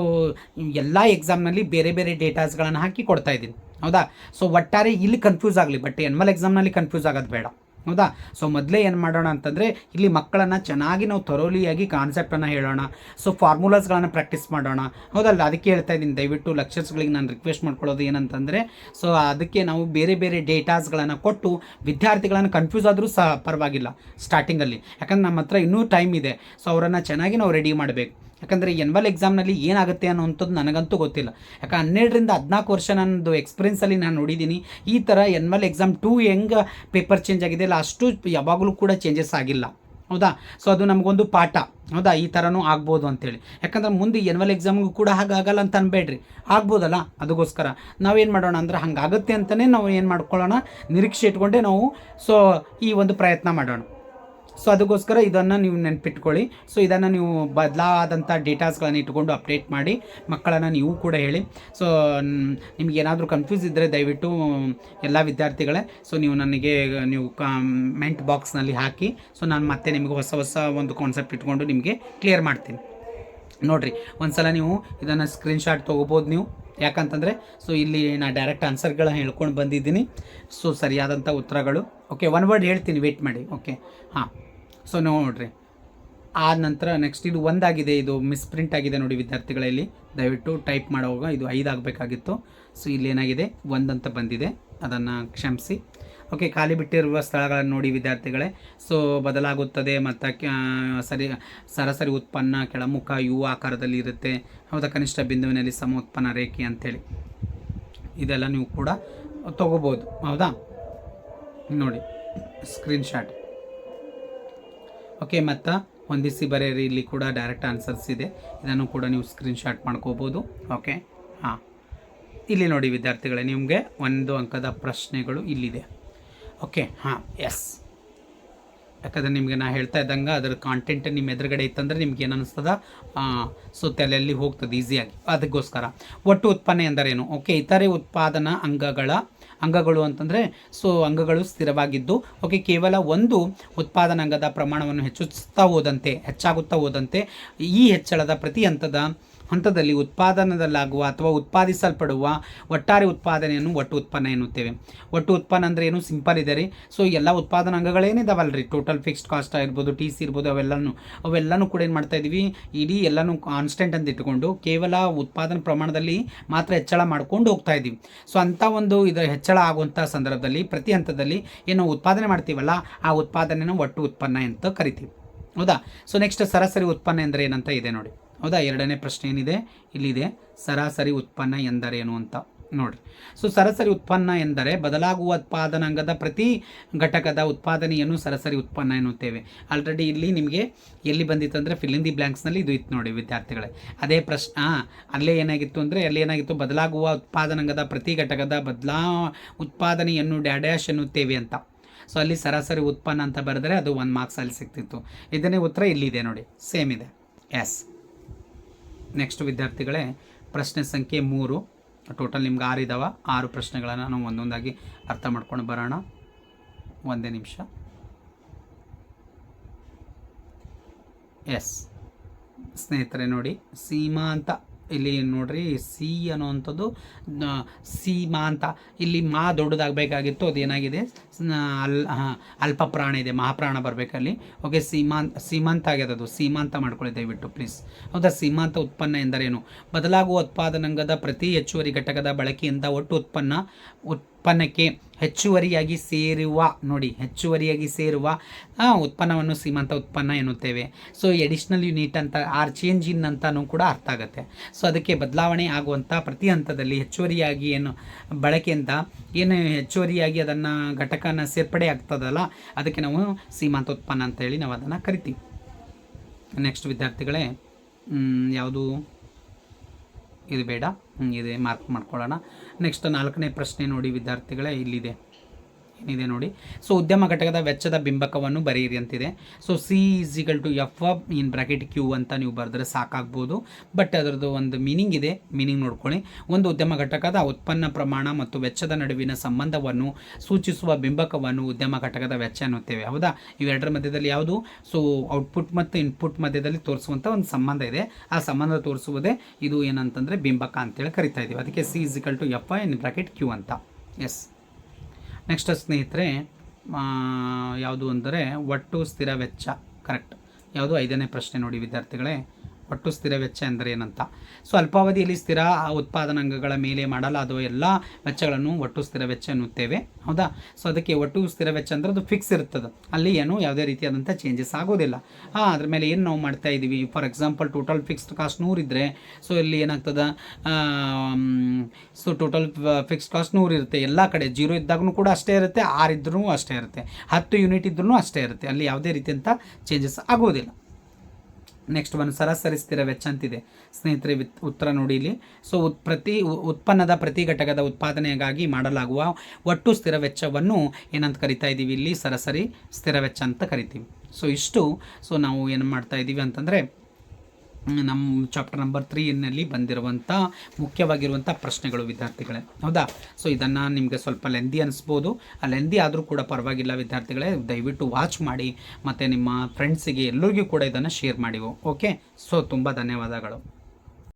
ಎಲ್ಲ ಎಕ್ಸಾಮ್ನಲ್ಲಿ ಬೇರೆ ಬೇರೆ ಡೇಟಾಸ್ಗಳನ್ನು ಹಾಕಿ ಕೊಡ್ತಾ ಇದ್ದೀನಿ. ಹೌದಾ? ಸೊ ಒಟ್ಟಾರೆ ಇಲ್ಲಿ ಕನ್ಫ್ಯೂಸ್ ಆಗಲಿ ಬಟ್ ಎನ್ವಲ್ ಎಕ್ಸಾಮ್ನಲ್ಲಿ ಕನ್ಫ್ಯೂಸ್ ಆಗೋದು ಬೇಡ. ಹೌದಾ? ಸೊ ಮೊದಲೇ ಏನು ಮಾಡೋಣ ಅಂತಂದರೆ, ಇಲ್ಲಿ ಮಕ್ಕಳನ್ನು ಚೆನ್ನಾಗಿ ನಾವು ಥರೋಲಿಯಾಗಿ ಕಾನ್ಸೆಪ್ಟನ್ನು ಹೇಳೋಣ. ಸೊ ಫಾರ್ಮುಲಾಸ್ಗಳನ್ನು ಪ್ರಾಕ್ಟೀಸ್ ಮಾಡೋಣ. ಹೌದಲ್ಲ ಅದಕ್ಕೆ ಹೇಳ್ತಾ ಇದ್ದೀನಿ. ದಯವಿಟ್ಟು ಲೆಕ್ಚರ್ಸ್ಗಳಿಗೆ ನಾನು ರಿಕ್ವೆಸ್ಟ್ ಮಾಡ್ಕೊಳ್ಳೋದು ಏನಂತಂದರೆ ಸೊ ಅದಕ್ಕೆ ನಾವು ಬೇರೆ ಬೇರೆ ಡೇಟಾಸ್ಗಳನ್ನು ಕೊಟ್ಟು ವಿದ್ಯಾರ್ಥಿಗಳನ್ನು ಕನ್ಫ್ಯೂಸ್ ಆದರೂ ಸಹ ಪರವಾಗಿಲ್ಲ ಸ್ಟಾರ್ಟಿಂಗಲ್ಲಿ ಯಾಕಂದ್ರೆ ನಮ್ಮ ಹತ್ರ ಇನ್ನೂ ಟೈಮ್ ಇದೆ. ಸೊ ಅವರನ್ನು ಚೆನ್ನಾಗಿ ನಾವು ರೆಡಿ ಮಾಡಬೇಕು. ಯಾಕಂದರೆ ಎನ್ವಲ್ ಎಕ್ಸಾಮ್ನಲ್ಲಿ ಏನಾಗುತ್ತೆ ಅನ್ನೋವಂಥದ್ದು ನನಗಂತೂ ಗೊತ್ತಿಲ್ಲ. ಯಾಕೆ ಹನ್ನೆರಡರಿಂದ ಹದಿನಾಲ್ಕು ವರ್ಷ ನನ್ನದು ಎಕ್ಸ್ಪೀರಿಯನ್ಸಲ್ಲಿ ನಾನು ನೋಡಿದ್ದೀನಿ. ಈ ಥರ ಎನ್ವಲ್ ಎಕ್ಸಾಮ್ ಟೂ ಹೆಂಗೆ ಪೇಪರ್ ಚೇಂಜ್ ಆಗಿದೆ ಅಲ್ಲ, ಅಷ್ಟು ಯಾವಾಗಲೂ ಕೂಡ ಚೇಂಜಸ್ ಆಗಿಲ್ಲ. ಹೌದಾ? ಸೊ ಅದು ನಮಗೊಂದು ಪಾಠ. ಹೌದಾ? ಈ ಥರನೂ ಆಗ್ಬೋದು ಅಂತೇಳಿ. ಯಾಕಂದ್ರೆ ಮುಂದೆ ಎನ್ವಲ್ ಎಕ್ಸಾಮ್ಗೂ ಕೂಡ ಹಾಗಾಗಲ್ಲ ಅಂತ ಅನ್ಬೇಡ್ರಿ. ಆಗ್ಬೋದಲ್ಲ? ಅದಕ್ಕೋಸ್ಕರ. ನಾವೇನು ಮಾಡೋಣ ಅಂದ್ರೆ ಹಂಗಾಗುತ್ತೆ ಅಂತಲೇ ನಾವು ಏನು ಮಾಡ್ಕೊಳ್ಳೋಣ? ನಿರೀಕ್ಷೆ ಇಟ್ಕೊಂಡೆ ನಾವು ಸೊ ಈ ಒಂದು ಪ್ರಯತ್ನ ಮಾಡೋಣ. ಸೊ ಅದಕ್ಕೋಸ್ಕರ ಇದನ್ನು ನೀವು ನೆನ್ಪಿಟ್ಕೊಳ್ಳಿ. ಸೊ ಇದನ್ನು ನೀವು ಬದಲಾದಂಥ ಡೇಟಾಸ್ಗಳನ್ನು ಇಟ್ಕೊಂಡು ಅಪ್ಡೇಟ್ ಮಾಡಿ, ಮಕ್ಕಳನ್ನು ನೀವು ಕೂಡ ಹೇಳಿ. ಸೊ ನಿಮ್ಗೆ ಏನಾದರೂ ಕನ್ಫ್ಯೂಸ್ ಇದ್ದರೆ ದಯವಿಟ್ಟು ಎಲ್ಲ ವಿದ್ಯಾರ್ಥಿಗಳೇ ಸೊ ನೀವು ನನಗೆ, ನೀವು ಕಾಮೆಂಟ್ ಬಾಕ್ಸ್ನಲ್ಲಿ ಹಾಕಿ ಸೊ ನಾನು ಮತ್ತೆ ನಿಮಗೆ ಹೊಸ ಹೊಸ ಒಂದು ಕಾನ್ಸೆಪ್ಟ್ ಇಟ್ಕೊಂಡು ನಿಮಗೆ ಕ್ಲಿಯರ್ ಮಾಡ್ತೀನಿ. ನೋಡಿರಿ ಒಂದು ಸಲ ನೀವು ಇದನ್ನು ಸ್ಕ್ರೀನ್ಶಾಟ್ ತೊಗೋಬೋದು ನೀವು. ಯಾಕಂತಂದರೆ ಸೊ ಇಲ್ಲಿ ನಾನು ಡೈರೆಕ್ಟ್ ಆನ್ಸರ್ಗಳನ್ನ ಹೇಳ್ಕೊಂಡು ಬಂದಿದ್ದೀನಿ. ಸೊ ಸರಿಯಾದಂಥ ಉತ್ತರಗಳು. ಓಕೆ ಒನ್ ವರ್ಡ್ ಹೇಳ್ತೀನಿ ವೇಟ್ ಮಾಡಿ. ಓಕೆ ಹಾಂ. ಸೊ ನೋಡಿರಿ. ಆ ನಂತರ ನೆಕ್ಸ್ಟ್ ಇದು ಒಂದಾಗಿದೆ, ಇದು ಮಿಸ್ಪ್ರಿಂಟ್ ಆಗಿದೆ ನೋಡಿ ವಿದ್ಯಾರ್ಥಿಗಳಲ್ಲಿ. ದಯವಿಟ್ಟು ಟೈಪ್ ಮಾಡುವಾಗ ಇದು ಐದು ಆಗಬೇಕಾಗಿತ್ತು. ಸೊ ಇಲ್ಲಿ ಏನಾಗಿದೆ? ಒಂದಂತ ಬಂದಿದೆ. ಅದನ್ನು ಕ್ಷಮಿಸಿ. ಓಕೆ ಖಾಲಿ ಬಿಟ್ಟಿರುವ ಸ್ಥಳಗಳನ್ನು ನೋಡಿ ವಿದ್ಯಾರ್ಥಿಗಳೇ. ಸೊ ಬದಲಾಗುತ್ತದೆ ಮತ್ತು ಸರಿ, ಸರಾಸರಿ ಉತ್ಪನ್ನ, ಕೆಳಮುಖ, ಯು ಆಕಾರದಲ್ಲಿ ಇರುತ್ತೆ. ಹೌದಾ, ಕನಿಷ್ಠ ಬಿಂದುವಿನಲ್ಲಿ ಸಮ ಉತ್ಪನ್ನ ರೇಖೆ ಅಂಥೇಳಿ ಇದೆಲ್ಲ ನೀವು ಕೂಡ ತಗೋಬೋದು. ಹೌದಾ? ನೋಡಿ ಸ್ಕ್ರೀನ್ಶಾಟ್ ಓಕೆ, ಮತ್ತು ಹೊಂದಿಸಿ ಬರೆಯಿರಿ. ಇಲ್ಲಿ ಕೂಡ ಡೈರೆಕ್ಟ್ ಆನ್ಸರ್ಸ್ ಇದೆ. ಇದನ್ನು ಕೂಡ ನೀವು ಸ್ಕ್ರೀನ್ಶಾಟ್ ಮಾಡ್ಕೋಬೋದು. ಓಕೆ, ಹಾಂ. ಇಲ್ಲಿ ನೋಡಿ ವಿದ್ಯಾರ್ಥಿಗಳೇ, ನಿಮಗೆ ಒಂದು ಅಂಕದ ಪ್ರಶ್ನೆಗಳು ಇಲ್ಲಿದೆ. ಓಕೆ, ಹಾಂ ಎಸ್ ಯಾಕಂದರೆ ನಿಮಗೆ ನಾ ಹೇಳ್ತಾ ಇದ್ದಂಗೆ ಅದರ ಕಾಂಟೆಂಟ್ ನಿಮ್ಮ ಎದುರುಗಡೆ ಇತ್ತಂದರೆ ನಿಮ್ಗೆ ಏನು ಅನ್ನಿಸ್ತದ ಸೊ ತಲೆಯಲ್ಲಿ ಹೋಗ್ತದೆ ಈಸಿಯಾಗಿ ಅದಕ್ಕೋಸ್ಕರ. ಒಟ್ಟು ಉತ್ಪನ್ನ ಎಂದರೇನು? ಓಕೆ, ಇತರೆ ಉತ್ಪಾದನಾ ಅಂಗಗಳ ಅಂಗಗಳು ಅಂತಂದರೆ, ಸೊ ಅಂಗಗಳು ಸ್ಥಿರವಾಗಿದ್ದು, ಓಕೆ, ಕೇವಲ ಒಂದು ಉತ್ಪಾದನಾಂಗದ ಪ್ರಮಾಣವನ್ನು ಹೆಚ್ಚಿಸ್ತಾ ಹೋದಂತೆ, ಹೆಚ್ಚಾಗುತ್ತಾ ಹೋದಂತೆ, ಈ ಹೆಚ್ಚಳದ ಪ್ರತಿ ಹಂತದ ಹಂತದಲ್ಲಿ ಉತ್ಪಾದನದಲ್ಲಾಗುವ ಅಥವಾ ಉತ್ಪಾದಿಸಲ್ಪಡುವ ಒಟ್ಟಾರೆ ಉತ್ಪಾದನೆಯನ್ನು ಒಟ್ಟು ಉತ್ಪನ್ನ ಎನ್ನುತ್ತೇವೆ. ಒಟ್ಟು ಉತ್ಪನ್ನ ಅಂದರೆ ಏನು? ಸಿಂಪಲ್ ಇದೆ ರೀ. ಸೊ ಎಲ್ಲ ಉತ್ಪಾದನಾ ಅಂಗಗಳೇನಿದಾವಲ್ಲ ರೀ ಟೋಟಲ್ ಫಿಕ್ಸ್ಡ್ ಕಾಸ್ಟ್ ಆಗಿರ್ಬೋದು ಟಿ ಸಿ ಇರ್ಬೋದು, ಅವೆಲ್ಲನೂ ಅವೆಲ್ಲನೂ ಕೂಡ ಏನು ಮಾಡ್ತಾ ಇದ್ದೀವಿ ಇಡೀ ಎಲ್ಲನೂ ಕಾನ್ಸ್ಟೆಂಟ್ ಅಂತ ಇಟ್ಕೊಂಡು ಕೇವಲ ಉತ್ಪಾದನಾ ಪ್ರಮಾಣದಲ್ಲಿ ಮಾತ್ರ ಹೆಚ್ಚಳ ಮಾಡ್ಕೊಂಡು ಹೋಗ್ತಾ ಇದ್ದೀವಿ ಸೊ ಅಂಥ ಒಂದು ಇದು ಹೆಚ್ಚಳ ಆಗುವಂಥ ಸಂದರ್ಭದಲ್ಲಿ, ಪ್ರತಿ ಹಂತದಲ್ಲಿ ಏನು ಉತ್ಪಾದನೆ ಮಾಡ್ತೀವಲ್ಲ, ಆ ಉತ್ಪಾದನೆಯನ್ನು ಒಟ್ಟು ಉತ್ಪನ್ನ ಅಂತ ಕರಿತೀವಿ. ಹೌದಾ? ಸೊ ನೆಕ್ಸ್ಟ್ ಸರಾಸರಿ ಉತ್ಪನ್ನ ಅಂದರೆ ಏನಂತ ಇದೆ ನೋಡಿ. ಹೌದಾ? ಎರಡನೇ ಪ್ರಶ್ನೆ ಏನಿದೆ? ಇಲ್ಲಿದೆ. ಸರಾಸರಿ ಉತ್ಪನ್ನ ಎಂದರೇನು ಅಂತ ನೋಡಿರಿ. ಸೊ ಸರಾಸರಿ ಉತ್ಪನ್ನ ಎಂದರೆ ಬದಲಾಗುವ ಉತ್ಪಾದನಾಂಗದ ಪ್ರತಿ ಘಟಕದ ಉತ್ಪಾದನೆಯನ್ನು ಸರಾಸರಿ ಉತ್ಪನ್ನ ಎನ್ನುತ್ತೇವೆ. ಆಲ್ರೆಡಿ ಇಲ್ಲಿ ನಿಮಗೆ ಎಲ್ಲಿ ಬಂದಿತ್ತು ಅಂದರೆ ಫಿಲ್ಲಿಂಗ್ ದಿ ಬ್ಲ್ಯಾಂಕ್ಸ್ನಲ್ಲಿ ಇದು ಇತ್ತು ನೋಡಿ ವಿದ್ಯಾರ್ಥಿಗಳೇ. ಅದೇ ಪ್ರಶ್ನೆ ಅಲ್ಲೇ ಏನಾಗಿತ್ತು ಅಂದರೆ ಅಲ್ಲಿ ಏನಾಗಿತ್ತು? ಬದಲಾಗುವ ಉತ್ಪಾದನಾಂಗದ ಪ್ರತಿ ಘಟಕದ ಬದಲಾ ಉತ್ಪಾದನೆಯನ್ನು ಡ್ಯಾಡ್ಯಾಶ್ ಎನ್ನುತ್ತೇವೆ ಅಂತ. ಸೊ ಅಲ್ಲಿ ಸರಾಸರಿ ಉತ್ಪನ್ನ ಅಂತ ಬರೆದರೆ ಅದು ಒಂದು ಮಾರ್ಕ್ಸ್ ಅಲ್ಲಿ ಸಿಗ್ತಿತ್ತು. ಇದನ್ನೇ ಉತ್ತರ ಇಲ್ಲಿದೆ ನೋಡಿ. ಸೇಮ್ ಇದೆ. ಎಸ್ ನೆಕ್ಸ್ಟ್ ವಿದ್ಯಾರ್ಥಿಗಳೇ, ಪ್ರಶ್ನೆ ಸಂಖ್ಯೆ ಮೂರು. ಟೋಟಲ್ ನಿಮ್ಗೆ ಆರು ಇದ್ದಾವೆ ಆರು ಪ್ರಶ್ನೆಗಳನ್ನು ನಾವು ಒಂದೊಂದಾಗಿ ಅರ್ಥ ಮಾಡ್ಕೊಂಡು ಬರೋಣ. ಒಂದೇ ನಿಮಿಷ. ಎಸ್ ಸ್ನೇಹಿತರೆ ನೋಡಿ, ಸೀಮಾ ಅಂತ ಇಲ್ಲಿ ನೋಡ್ರಿ ಸಿ ಅನ್ನುವಂಥದ್ದು ಸಿ ಮಾ ಅಂತ. ಇಲ್ಲಿ ಮಾ ದೊಡ್ಡದಾಗಬೇಕಾಗಿತ್ತು, ಅದೇನಾಗಿದೆ? ಏನಾಗಿದೆ ಅಲ್ ಅಲ್ಪ ಪ್ರಾಣ ಇದೆ, ಮಹಾಪ್ರಾಣ ಬರಬೇಕಲ್ಲಿ. ಓಕೆ ಸೀಮಾಂತ್, ಸೀಮಾಂತ ಆಗ್ಯದ ಅದು. ಸೀಮಾಂತ ಮಾಡ್ಕೊಳ್ಳಿ ದಯವಿಟ್ಟು ಪ್ಲೀಸ್ ಹೌದಾ? ಸೀಮಾಂತ ಉತ್ಪನ್ನ ಎಂದರೇನು? ಬದಲಾಗುವ ಉತ್ಪಾದನಾಂಗದ ಪ್ರತಿ ಹೆಚ್ಚುವರಿ ಘಟಕದ ಬಳಕೆಯಿಂದ ಒಟ್ಟು ಉತ್ಪನ್ನ ಉತ್ಪನ್ನಕ್ಕೆ ಹೆಚ್ಚುವರಿಯಾಗಿ ಸೇರುವ, ನೋಡಿ, ಹೆಚ್ಚುವರಿಯಾಗಿ ಸೇರುವ ಉತ್ಪನ್ನವನ್ನು ಸೀಮಂತ ಉತ್ಪನ್ನ ಎನ್ನುತ್ತೇವೆ. ಸೊ ಎಡಿಷ್ನಲ್ ಯೂನಿಟ್ ಅಂತ ಆರ್ ಚೇಂಜ್ ಇನ್ ಅಂತಲೂ ಕೂಡ ಅರ್ಥ ಆಗುತ್ತೆ. ಸೊ ಅದಕ್ಕೆ ಬದಲಾವಣೆ ಆಗುವಂಥ ಪ್ರತಿ ಹಂತದಲ್ಲಿ ಹೆಚ್ಚುವರಿಯಾಗಿ ಏನು, ಬಳಕೆಯಿಂದ ಏನು ಹೆಚ್ಚುವರಿಯಾಗಿ ಅದನ್ನು ಘಟಕನ ಸೇರ್ಪಡೆ ಆಗ್ತದಲ್ಲ, ಅದಕ್ಕೆ ನಾವು ಸೀಮಂತ ಉತ್ಪನ್ನ ಅಂತೇಳಿ ನಾವು ಅದನ್ನು ಕರಿತೀವಿ. ನೆಕ್ಸ್ಟ್ ವಿದ್ಯಾರ್ಥಿಗಳೇ ಯಾವುದು? ಇದು ಬೇಡ ಇದೆ ಮಾರ್ಕ್ ಮಾಡ್ಕೊಳ್ಳೋಣ. ನೆಕ್ಸ್ಟ್ ನಾಲ್ಕನೇ ಪ್ರಶ್ನೆ ನೋಡಿ ವಿದ್ಯಾರ್ಥಿಗಳೇ ಇಲ್ಲಿದೆ. ಏನಿದೆ ನೋಡಿ? ಸೊ ಉದ್ಯಮ ಘಟಕದ ವೆಚ್ಚದ ಬಿಂಬಕವನ್ನು ಬರೆಯಿರಿ ಅಂತಿದೆ. So C is equal to F in bracket Q ಅಂತ ನೀವು ಬರೆದ್ರೆ ಸಾಕಾಗ್ಬೋದು. ಬಟ್ ಅದರದ್ದು ಒಂದು ಮೀನಿಂಗ್ ಇದೆ. ಮೀನಿಂಗ್ ನೋಡ್ಕೊಳ್ಳಿ. ಒಂದು ಉದ್ಯಮ ಘಟಕದ ಉತ್ಪನ್ನ ಪ್ರಮಾಣ ಮತ್ತು ವೆಚ್ಚದ ನಡುವಿನ ಸಂಬಂಧವನ್ನು ಸೂಚಿಸುವ ಬಿಂಬಕವನ್ನು ಉದ್ಯಮ ಘಟಕದ ವೆಚ್ಚ ಅನ್ನುತ್ತೇವೆ. ಹೌದಾ? ಇವೆರಡರ ಮಧ್ಯದಲ್ಲಿ ಯಾವುದು? ಸೊ ಔಟ್ಪುಟ್ ಮತ್ತು ಇನ್ಪುಟ್ ಮಧ್ಯದಲ್ಲಿ ತೋರಿಸುವಂಥ ಒಂದು ಸಂಬಂಧ ಇದೆ. ಆ ಸಂಬಂಧ ತೋರಿಸುವುದೇ ಇದು ಏನಂತಂದರೆ ಬಿಂಬಕ ಅಂತೇಳಿ ಕರಿತಾ ಇದ್ದೀವಿ ಅದಕ್ಕೆ C is equal to F in bracket Q ಅಂತ. ಎಸ್ ನೆಕ್ಸ್ಟ್ ಸ್ನೇಹಿತರೆ ಯಾವುದು ಅಂದರೆ ಒಟ್ಟು ಸ್ಥಿರ ವೆಚ್ಚ ಕರೆಕ್ಟ್ ಯಾವುದು ಐದನೇ ಪ್ರಶ್ನೆ ನೋಡಿ ವಿದ್ಯಾರ್ಥಿಗಳೇ. ಒಟ್ಟು ಸ್ಥಿರ ವೆಚ್ಚ ಎಂದರೆ ಏನಂತ ಸೊ, ಅಲ್ಪಾವಧಿಯಲ್ಲಿ ಸ್ಥಿರ ಉತ್ಪಾದನಾಂಗಗಳ ಮೇಲೆ ಮಾಡಲಾದ ಎಲ್ಲ ವೆಚ್ಚಗಳನ್ನು ಒಟ್ಟು ಸ್ಥಿರ ವೆಚ್ಚ ಎನ್ನುತ್ತೇವೆ. ಹೌದಾ? ಸೊ, ಅದಕ್ಕೆ ಒಟ್ಟು ಸ್ಥಿರ ವೆಚ್ಚ ಅಂದರೆ ಅದು ಫಿಕ್ಸ್ ಇರ್ತದೆ. ಅಲ್ಲಿ ಏನು ಯಾವುದೇ ರೀತಿಯಾದಂಥ ಚೇಂಜಸ್ ಆಗೋದಿಲ್ಲ. ಹಾಂ ಅದ್ರ ಮೇಲೆ ಏನು ನಾವು ಮಾಡ್ತಾ ಇದ್ದೀವಿ for example total fixed cost ನೂರು ಇದ್ದರೆ ಸೊ, ಇಲ್ಲಿ ಏನಾಗ್ತದೆ? ಸೊ ಟೋಟಲ್ ಫಿಕ್ಸ್ಡ್ ಕಾಸ್ಟ್ ನೂರು ಇರುತ್ತೆ. ಎಲ್ಲ ಕಡೆ ಜೀರೋ ಇದ್ದಾಗೂ ಕೂಡ ಅಷ್ಟೇ ಇರುತ್ತೆ ಆರಿದ್ರೂ ಅಷ್ಟೇ ಇರುತ್ತೆ. ಹತ್ತು ಯೂನಿಟ್ ಇದ್ರೂ ಅಷ್ಟೇ ಇರುತ್ತೆ. ಅಲ್ಲಿ ಯಾವುದೇ ರೀತಿಯಂಥ ಚೇಂಜಸ್ ಆಗೋದಿಲ್ಲ. ನೆಕ್ಸ್ಟ್ ಒಂದು ಸರಾಸರಿ ಸ್ಥಿರ ವೆಚ್ಚ ಅಂತಿದೆ. ಸ್ನೇಹಿತರೆ, ವಿತ್ ಉತ್ತರ ನೋಡಿ ಇಲ್ಲಿ. ಸೊ ಉತ್ ಪ್ರತಿ ಉತ್ಪನ್ನದ ಪ್ರತಿ ಘಟಕದ ಉತ್ಪಾದನೆಗಾಗಿ ಮಾಡಲಾಗುವ ಒಟ್ಟು ಸ್ಥಿರ ವೆಚ್ಚವನ್ನು ಏನಂತ ಕರಿತಾ ಇದ್ದೀವಿ ಇಲ್ಲಿ? ಸರಾಸರಿ ಸ್ಥಿರ ವೆಚ್ಚ ಅಂತ ಕರಿತೀವಿ. ಸೊ ಇಷ್ಟು. ಸೊ ನಾವು ಏನು ಮಾಡ್ತಾ ಇದ್ದೀವಿ ಅಂತಂದರೆ ನಮ್ಮ ಚಾಪ್ಟರ್ ನಂಬರ್ ತ್ರೀನಲ್ಲಿ ಬಂದಿರುವಂಥ ಮುಖ್ಯವಾಗಿರುವಂಥ ಪ್ರಶ್ನೆಗಳು ವಿದ್ಯಾರ್ಥಿಗಳೇ. ಹೌದಾ? ಸೊ ಇದನ್ನು ನಿಮಗೆ ಸ್ವಲ್ಪ ಲೆಂದಿ ಅನಿಸ್ಬೋದು. ಆ ಲೆಂದಿ ಆದರೂ ಕೂಡ ಪರವಾಗಿಲ್ಲ ವಿದ್ಯಾರ್ಥಿಗಳೇ. ದಯವಿಟ್ಟು ವಾಚ್ ಮಾಡಿ, ಮತ್ತು ನಿಮ್ಮ ಫ್ರೆಂಡ್ಸಿಗೆ ಎಲ್ಲರಿಗೂ ಕೂಡ ಇದನ್ನು ಶೇರ್ ಮಾಡಿ ಓಕೆ ಸೊ ತುಂಬ ಧನ್ಯವಾದಗಳು.